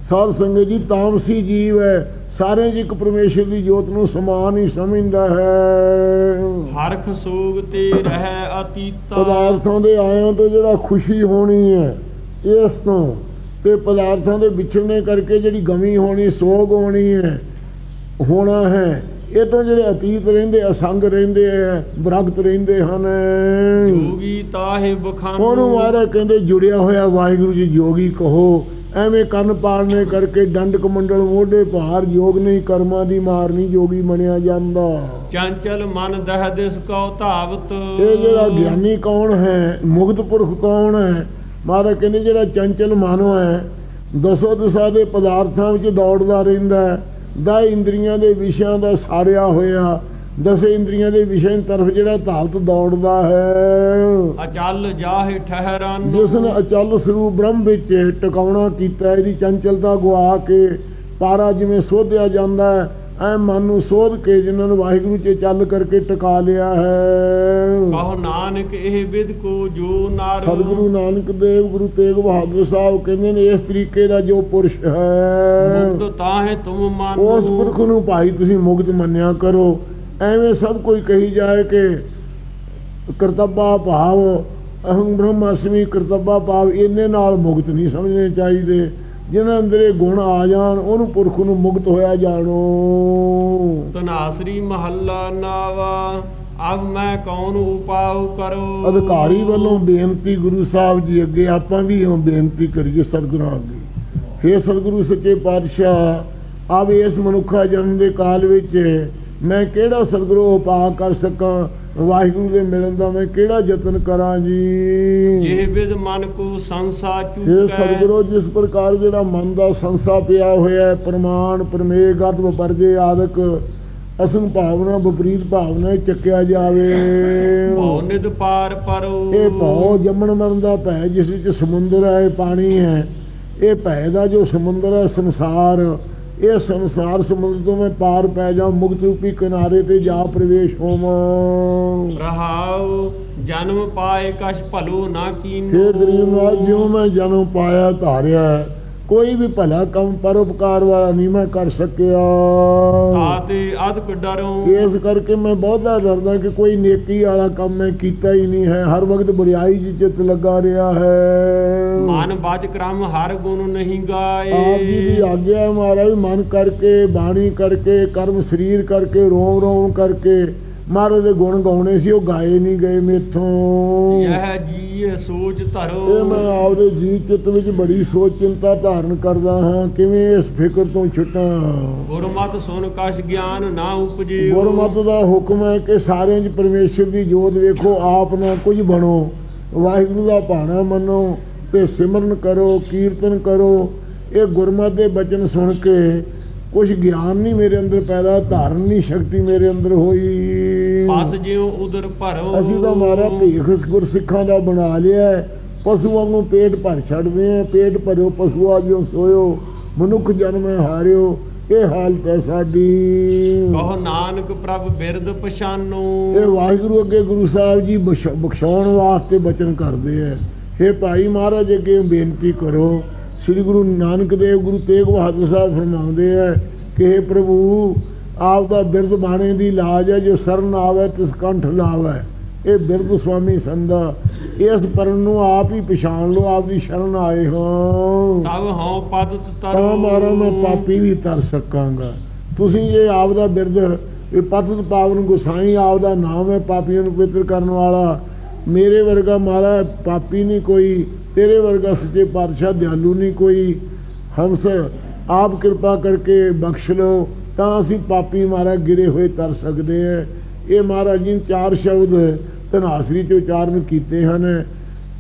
ਸਾਧ ਸੰਗਤ ਜੀ ਤਾਮਸੀ ਜੀਵ ਹੈ ਸਾਰੇ ਜੀ ਇੱਕ ਪਰਮੇਸ਼ਰ ਦੀ ਜੋਤ ਨੂੰ ਸਮਾਨ ਹੀ ਸਮਝਦਾ ਹੈ। ਹਰਖ ਸੋਗ ਤੇ ਰਹਿ ਅਤੀਤਾ। ਪਦਾਰਥਾਂ ਦੇ ਆਇਆਂ ਤੋਂ ਜਿਹੜਾ ਖੁਸ਼ੀ ਹੋਣੀ ਹੈ ਇਸ ਤੋਂ ਤੇ ਪਦਾਰਥਾਂ ਦੇ ਵਿਛੜਨੇ ਕਰਕੇ ਜਿਹੜੀ ਗਮੀ ਹੋਣੀ ਸੋਗ ਹੋਣੀ ਹੈ ਹੋਣਾ ਹੈ ਇਹ ਤੋਂ ਜਿਹੜੇ ਅਤੀਤ ਰਹਿੰਦੇ ਅਸੰਗ ਰਹਿੰਦੇ ਹੈ ਬਰਗਤ ਰਹਿੰਦੇ ਹਨ। ਜੋਗੀ ਤਾਹੇ ਬਖਾਨੋ। ਉਹਨੂੰ ਮਹਾਰਾਜ ਕਹਿੰਦੇ ਜੁੜਿਆ ਹੋਇਆ ਵਾਹਿਗੁਰੂ ਜੀ ਜੋਗੀ ਕਹੋ। ਐਵੇਂ ਕੰਨ ਪਾੜਨੇ ਕਰਕੇ ਡੰਡ ਕਮੰਡਲ ਮੋਢੇ ਭਾਰ ਯੋਗ ਨਹੀਂ ਕਰਮਾਂ ਦੀ ਮਾਰ ਨਹੀਂ ਜੋਗੀ ਬਣਿਆ ਜਾਂਦਾ। ਚੰਚਲ ਮਨ ਦਹ ਦਿਸ ਕਉ ਧਾਵਤ। ਇਹ ਜਿਹੜਾ ਗਿਆਨੀ ਕੌਣ ਹੈ ਮੁਕਤ ਪੁਰਖ ਕੌਣ ਹੈ? ਮਹਾਰਾਜ ਕਹਿੰਦੇ ਜਿਹੜਾ ਚੰਚਲ ਮਾਨੋ ਹੈ ਦਸੋ ਦਸਾ ਦੇ ਪਦਾਰਥਾਂ ਵਿੱਚ ਦੌੜਦਾ ਰਹਿੰਦਾ ਹੈ। ਦਾ ਇੰਦਰੀਆਂ ਦੇ ਵਿਸ਼ਿਆਂ ਦਾ ਸਾਰਿਆ ਹੋਇਆ। ਦਸੇ ਇੰਦਰੀਆਂ ਦੇ ਵਿਸ਼ੇ ਤਰਫ ਜਿਹੜਾ ਧਾਵਤ ਦੌੜਦਾ ਹੈ। ਅਚਲ ਜਾਹੇ ਠਹਿਰਨ ਜਿਸ ਨੇ ਅਚਲ ਸਰੂਪ ਬ੍ਰਹਮ ਵਿੱਚ ਟਿਕਾਉਣਾ ਕੀਤਾ ਇਹਦੀ ਚੰਚਲਤਾ ਗਵਾ ਕੇ ਪਾਰਾ ਜਿਵੇਂ ਸੋਧਿਆ ਜਾਂਦਾ ਹੈ ਐ ਮਨ ਨੂੰ ਸੋਧ ਕੇ ਜਿਨ੍ਹਾਂ ਨੂੰ ਵਾਹਿਗੁਰੂ 'ਚ ਚੱਲ ਕਰਕੇ ਟਿਕਾ ਲਿਆ ਹੈ। ਕਹੋ ਨਾਨਕ ਇਹ ਵਿਦ ਕੋ ਜੋ ਨਰ ਸਤਿਗੁਰੂ ਨਾਨਕ ਦੇਵ ਗੁਰੂ ਤੇਗ ਬਹਾਦਰ ਸਾਹਿਬ ਕਹਿੰਦੇ ਨੇ ਇਸ ਤਰੀਕੇ ਦਾ ਜੋ ਪੁਰਸ਼ ਹੈ। ਮੁਕਤ ਤਾਹੇ ਤੁਮ ਮਨ ਉਸ ਪੁਰਖ ਨੂੰ ਭਾਈ ਤੁਸੀਂ ਮੁਕਤ ਮੰਨਿਆ ਕਰੋ। ਐਵੇਂ ਸਭ ਕੋਈ ਕਹੀ ਜਾਏ ਕਿ ਕਰਤੱਬਾ ਭਾਵ ਅਹੰ ਬ੍ਰਹਮਾਸਮੀ ਕਰਤੱਬਾ ਭਾਵ ਇਹਨੇ ਨਾਲ ਮੁਕਤ ਨਹੀਂ ਸਮਝਣੇ ਚਾਹੀਦੇ। ਜਿਹਨਾਂ ਅੰਦਰ ਇਹ ਗੁਣ ਆ ਜਾਣ ਉਹਨੂੰ ਪੁਰਖ ਨੂੰ ਮੁਕਤ ਹੋਇਆ ਜਾਣੋ। ਤਨਾਸਰੀ ਮਹੱਲਾ ਨਾਵਾ ਅਬ ਮੈਂ ਕੌਣ ਉਪਾਉ ਕਰੋ? ਅਧਿਕਾਰੀ ਵੱਲੋਂ ਬੇਨਤੀ ਗੁਰੂ ਸਾਹਿਬ ਜੀ ਅੱਗੇ ਆਪਾਂ ਵੀ ਇਹ ਬੇਨਤੀ ਕਰੀਏ ਸਤਿਗੁਰਾਂ ਅੱਗੇ। ਹੇ ਸਤਿਗੁਰੂ ਸੱਚੇ ਪਾਤਸ਼ਾਹ ਆਪ ਇਸ ਮਨੁੱਖਾ ਜਨਮ ਦੇ ਕਾਲ ਵਿੱਚ ਮੈਂ ਕਿਹੜਾ ਸਤਿਗੁਰੂ ਉਪਾਅ ਕਰ ਸਕਾਂ? ਵਾਹਿਗੁਰੂ ਦੇ ਮਿਲਣ ਦਾ ਮੈਂ ਕਿਹੜਾ ਯਤਨ ਕਰਾਂ ਜੀ? ਜਿਹ ਵਿਦ ਮਨ ਕੋ ਸੰਸਾ ਇਹ ਚੁਕੈ ਸਤਿਗੁਰੂ ਜਿਸ ਪ੍ਰਕਾਰ ਜਿਹੜਾ ਮਨ ਦਾ ਸੰਸਾ ਪਿਆ ਹੋਇਆ ਹੈ ਪ੍ਰਮਾਣ ਪ੍ਰਮੇਗ ਅਤਵ ਪਰਜੇ ਆਦਿਕ ਅਸੰਗ ਭਾਵਨਾ ਵਿਪਰੀਤ ਭਾਵਨਾ ਇਹ ਚੱਕਿਆ ਜਾਵੇ। ਭਉ ਨਿਦ ਪਾਰ ਪਰੋ। ਇਹ ਭਉ ਜੰਮਣ ਮਰਨ ਦਾ ਭੈ ਜਿਸ ਵਿੱਚ ਸਮੁੰਦਰ ਹੈ ਇਹ ਪਾਣੀ ਹੈ। ਇਹ ਭੈ ਦਾ ਜੋ ਸਮੁੰਦਰ ਹੈ ਸੰਸਾਰ। ਇਹ ਸੰਸਾਰ ਸਮੁੰਦਰ ਤੋਂ ਮੈਂ ਪਾਰ ਪੈ ਜਾ ਮੁਕਤ ਰੂਪੀ ਕਿਨਾਰੇ ਤੇ ਜਾ ਪ੍ਰਵੇਸ਼ ਹੋਵਾਂ। ਰਹਾਉ ਜਨਮ ਪਾਏ ਕਛ ਭਲੋ ਨਾ ਕੀਨੋ। ਨਾਥ ਜਿਉ ਮੈਂ ਜਨਮ ਪਾਇਆ ਧਾਰਿਆ ਕੋਈ ਵੀ ਭਲਾ ਕੰਮ ਪਰਉਪਕਾਰ ਵਾਲਾ ਨਹੀਂ ਮੈਂ ਕਰ ਸਕਿਆ। ਆਤੇ ਅਦਕ ਡਰੋ ਇਸ ਕਰਕੇ ਮੈਂ ਬਹੁਤਾ ਡਰਦਾ ਕਿ ਕੋਈ ਨੇਕੀ ਵਾਲਾ ਕੰਮ ਮੈਂ ਕੀਤਾ ਹੀ ਨਹੀਂ ਹੈ। ਹਰ ਵਕਤ ਬੁਰੀਾਈ ਜੀ ਚਿੱਤ ਲੱਗਾ ਰਿਹਾ ਹੈ। ਮਨ ਬਾਜ ਕ੍ਰਮ ਹਰ ਗੁਣ ਨਹੀਂ ਗਾਏ। ਆਪ ਜੀ ਦੀ ਆਗਿਆ ਮਹਾਰਾਜ ਮਨ ਕਰਕੇ ਬਾਣੀ ਕਰਕੇ ਕਰਮ ਸਰੀਰ ਕਰਕੇ ਰੋਮ ਰੋਮ ਕਰਕੇ। ਮਹਾਰਾਜ ਦੇ ਗੁਣ ਗਾਉਣੇ ਸੀ ਉਹ ਗਾਏ ਨਹੀਂ ਗਏ ਮੇਥੋਂ। ਯਹ ਜੀ ਸੋਚ ਧਰੋ। ਇਹ ਮੈਂ ਆਪਦੇ ਜੀ ਚਿੱਤ ਵਿੱਚ ਬੜੀ ਸੋਚ ਚਿੰਤਾ ਧਾਰਨ ਕਰਦਾ ਹਾਂ ਕਿਵੇਂ ਇਸ ਫਿਕਰ ਤੋਂ ਛੁੱਟਾਂ? ਗੁਰਮਤਿ ਸੁਨ ਕਛ ਗਿਆਨ ਨਾ ਉਪਜਿਓ। ਗੁਰਮਤਿ ਦਾ ਹੁਕਮ ਹੈ ਕਿ ਸਾਰਿਆਂ 'ਚ ਪਰਮੇਸ਼ਰ ਦੀ ਜੋਤ ਵੇਖੋ ਆਪ ਨਾ ਕੁਝ ਬਣੋ। ਵਾਹਿਗੁਰੂ ਦਾ ਭਾਣਾ ਮੰਨੋ ਤੇ ਸਿਮਰਨ ਕਰੋ ਕੀਰਤਨ ਕਰੋ। ਇਹ ਗੁਰਮਤਿ ਦੇ ਬਚਨ ਸੁਣ ਕੇ ਕੁਝ ਗਿਆਨ ਨਹੀਂ ਮੇਰੇ ਅੰਦਰ ਪੈਦਾ ਧਾਰਨ ਨਹੀਂ ਸ਼ਕਤੀ ਮੇਰੇ ਅੰਦਰ ਹੋਈ। ਪਸ ਜਿਉ ਉਦਰ ਭਰੋ। ਅਸੀਂ ਤਾਂ ਮਾਰਾ ਭੇਖ ਗੁਰਸਿੱਖਾਂ ਦਾ ਬਣਾ ਲਿਆ। ਪਸ਼ੂਆਂ ਨੂੰ ਪੇਟ ਭਰ ਛੱਡਦੇ ਆ ਪੇਟ ਭਰਿਓ ਪਸ਼ੂਆ ਜਿਉ ਸੋਇਓ ਮਨੁੱਖ ਜਨਮ ਹਾਰਿਓ ਇਹ ਹਾਲਤ ਹੈ ਸਾਡੀ। ਕਹੋ ਨਾਨਕ ਪ੍ਰਭ ਬਿਰਦ ਪਛਾਨੋ। ਇਹ ਵਾਹਿਗੁਰੂ ਅੱਗੇ ਗੁਰੂ ਸਾਹਿਬ ਜੀ ਬਖਸ਼- ਬਖਸ਼ਾਉਣ ਵਾਸਤੇ ਬਚਨ ਕਰਦੇ ਆ हे ਭਾਈ ਮਹਾਰਾਜ ਅੱਗੇ ਬੇਨਤੀ ਕਰੋ। ਸ੍ਰੀ ਗੁਰੂ ਨਾਨਕ ਦੇਵ ਗੁਰੂ ਤੇਗ ਬਹਾਦਰ ਸਾਹਿਬ ਫਰਮਾਉਂਦੇ ਆ ਕਿ हे ਪ੍ਰਭੂ ਆਪ ਦਾ ਬਿਰਦ ਬਾਣੇ ਦੀ ਲਾਜ ਹੈ ਜੋ ਸਰਨ ਆਵੇ ਤਿਸ ਕੰਠ ਲਾਵੇ। ਇਹ ਬਿਰਦ ਸੁਆਮੀ ਸੰਦਾ ਇਸ ਪਰਨ ਨੂੰ ਆਪ ਹੀ ਪਛਾਣ ਲਓ ਆਪ ਦੀ ਸ਼ਰਨ ਆਏ ਹਾਂ ਤਬ ਹਉ ਪਦ ਤਰੋ ਤਾਂ ਮਾਰਾ ਮੈਂ ਪਾਪੀ ਵੀ ਤਰ ਸਕਾਂਗਾ। ਤੁਸੀਂ ਜੇ ਆਪ ਦਾ ਬਿਰਦ ਇਹ ਪਤਿਤ ਪਾਵਨ ਗੁਸਾਈ ਆਪ ਦਾ ਨਾਮ ਹੈ ਪਾਪੀਆਂ ਨੂੰ ਪਵਿੱਤਰ ਕਰਨ ਵਾਲਾ। ਮੇਰੇ ਵਰਗਾ ਮਾਰਾ ਪਾਪੀ ਨਹੀਂ ਕੋਈ ਤੇਰੇ ਵਰਗਾ ਸੱਚੇ ਪਾਤਸ਼ਾਹ ਦਿਆਲੂ ਨਹੀਂ ਕੋਈ। ਹਮਸ ਆਪ ਕਿਰਪਾ ਕਰਕੇ ਬਖਸ਼ ਲਓ, ਤਾਂ ਅਸੀਂ ਪਾਪੀ ਮਾਰਾ ਗਿਰੇ ਹੋਏ ਤਰ ਸਕਦੇ ਹਾਂ ਇਹ ਮਹਾਰਾਜ ਜੀ ਨੇ ਚਾਰ ਸ਼ਬਦ ਧਨਾਸਰੀ ਚ ਉਚਾਰਨ ਕੀਤੇ ਹਨ।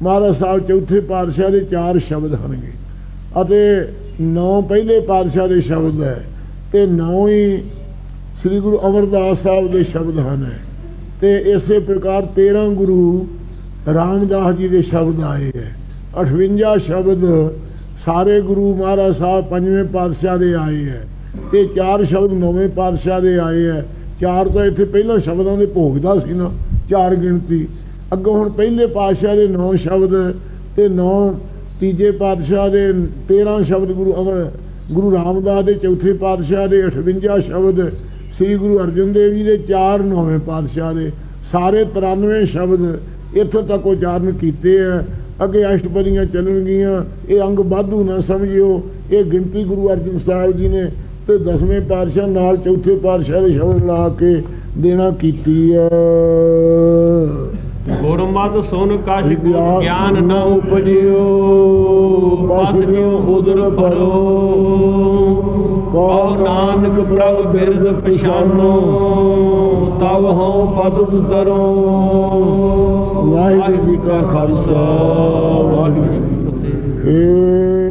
ਮਹਾਰਾਜ ਸਾਹਿਬ ਚੌਥੇ ਪਾਤਸ਼ਾਹ ਦੇ ਚਾਰ ਸ਼ਬਦ ਹਨਗੇ ਅਤੇ ਨੌ ਪਹਿਲੇ ਪਾਤਸ਼ਾਹ ਦੇ ਸ਼ਬਦ ਹੈ ਤੇ ਨੌ ਹੀ ਸ੍ਰੀ ਗੁਰੂ ਅਮਰਦਾਸ ਸਾਹਿਬ ਦੇ ਸ਼ਬਦ ਹਨ। ਤੇ ਇਸੇ ਪ੍ਰਕਾਰ 13 ਗੁਰੂ ਰਾਮਦਾਸ ਜੀ ਦੇ ਸ਼ਬਦ ਆਏ ਹੈ 58 ਸ਼ਬਦ ਸਾਰੇ ਗੁਰੂ ਮਹਾਰਾਜ ਸਾਹਿਬ ਪੰਜਵੇਂ ਪਾਤਸ਼ਾਹ ਦੇ ਆਏ ਹੈ। ਤੇ ਚਾਰ ਸ਼ਬਦ ਨੌਵੇਂ ਪਾਤਸ਼ਾਹ ਦੇ ਆਏ ਹੈ। ਚਾਰ ਤਾਂ ਇੱਥੇ ਪਹਿਲਾਂ ਸ਼ਬਦਾਂ ਦੇ ਭੋਗਦਾ ਸੀ ਨਾ, ਚਾਰ ਗਿਣਤੀ। ਅੱਗੋਂ ਹੁਣ ਪਹਿਲੇ ਪਾਤਸ਼ਾਹ ਦੇ ਨੌ ਸ਼ਬਦ ਤੇ ਨੌ ਤੀਜੇ ਪਾਤਸ਼ਾਹ ਦੇ 13 ਸ਼ਬਦ ਗੁਰੂ ਅਮਰ ਗੁਰੂ ਰਾਮਦਾਸ ਦੇ ਚੌਥੇ ਪਾਤਸ਼ਾਹ ਦੇ 58 ਸ਼ਬਦ, ਸ੍ਰੀ ਗੁਰੂ ਅਰਜਨ ਦੇਵ ਜੀ ਦੇ ਚਾਰ ਨੌਵੇਂ ਪਾਤਸ਼ਾਹ ਦੇ। ਸਾਰੇ 93 ਸ਼ਬਦ ਇੱਥੋਂ ਤੱਕ ਉਚਾਰਨ ਕੀਤੇ ਆ ਅੱਗੇ ਅਸ਼ਟਪਦੀਆਂ ਚੱਲਣਗੀਆਂ। ਇਹ ਅੰਗ ਵਾਧੂ ਨਾ ਸਮਝਿਓ। ਇਹ ਗਿਣਤੀ ਗੁਰੂ ਅਰਜਨ ਸਾਹਿਬ ਜੀ ਨੇ ਤੇ ਦਸਵੇਂ ਪਾਤਸ਼ਾਹ ਨਾਲ ਚੌਥੇ ਪਾਤਸ਼ਾਹ ਦੇ ਸ਼ਬਦ ਲਾ ਕੇ ਦੇਣਾ ਕੀਤੀ ਹੈ ਗੁਰਮਤਿ ਸੁਨ ਕਛ ਗਿਆਨ ਨਾ ਉਪਜਿਓ ਜਿਉ ਉਦਰ ਭਰੋ। ਕਹੋ ਨਾਨਕ ਪ੍ਰਭ ਬਿਰਦ ਪਛਾਨੋ। ਤਵ ਹਉ ਪਦ ਤਰੋ। ਵਾਹਿਗੁਰੂ ਕਾ ਖਾਲਸਾ ਵਾਹਿਗੁਰੂ ਜੀ ਕੀ ਫਤਿਹ।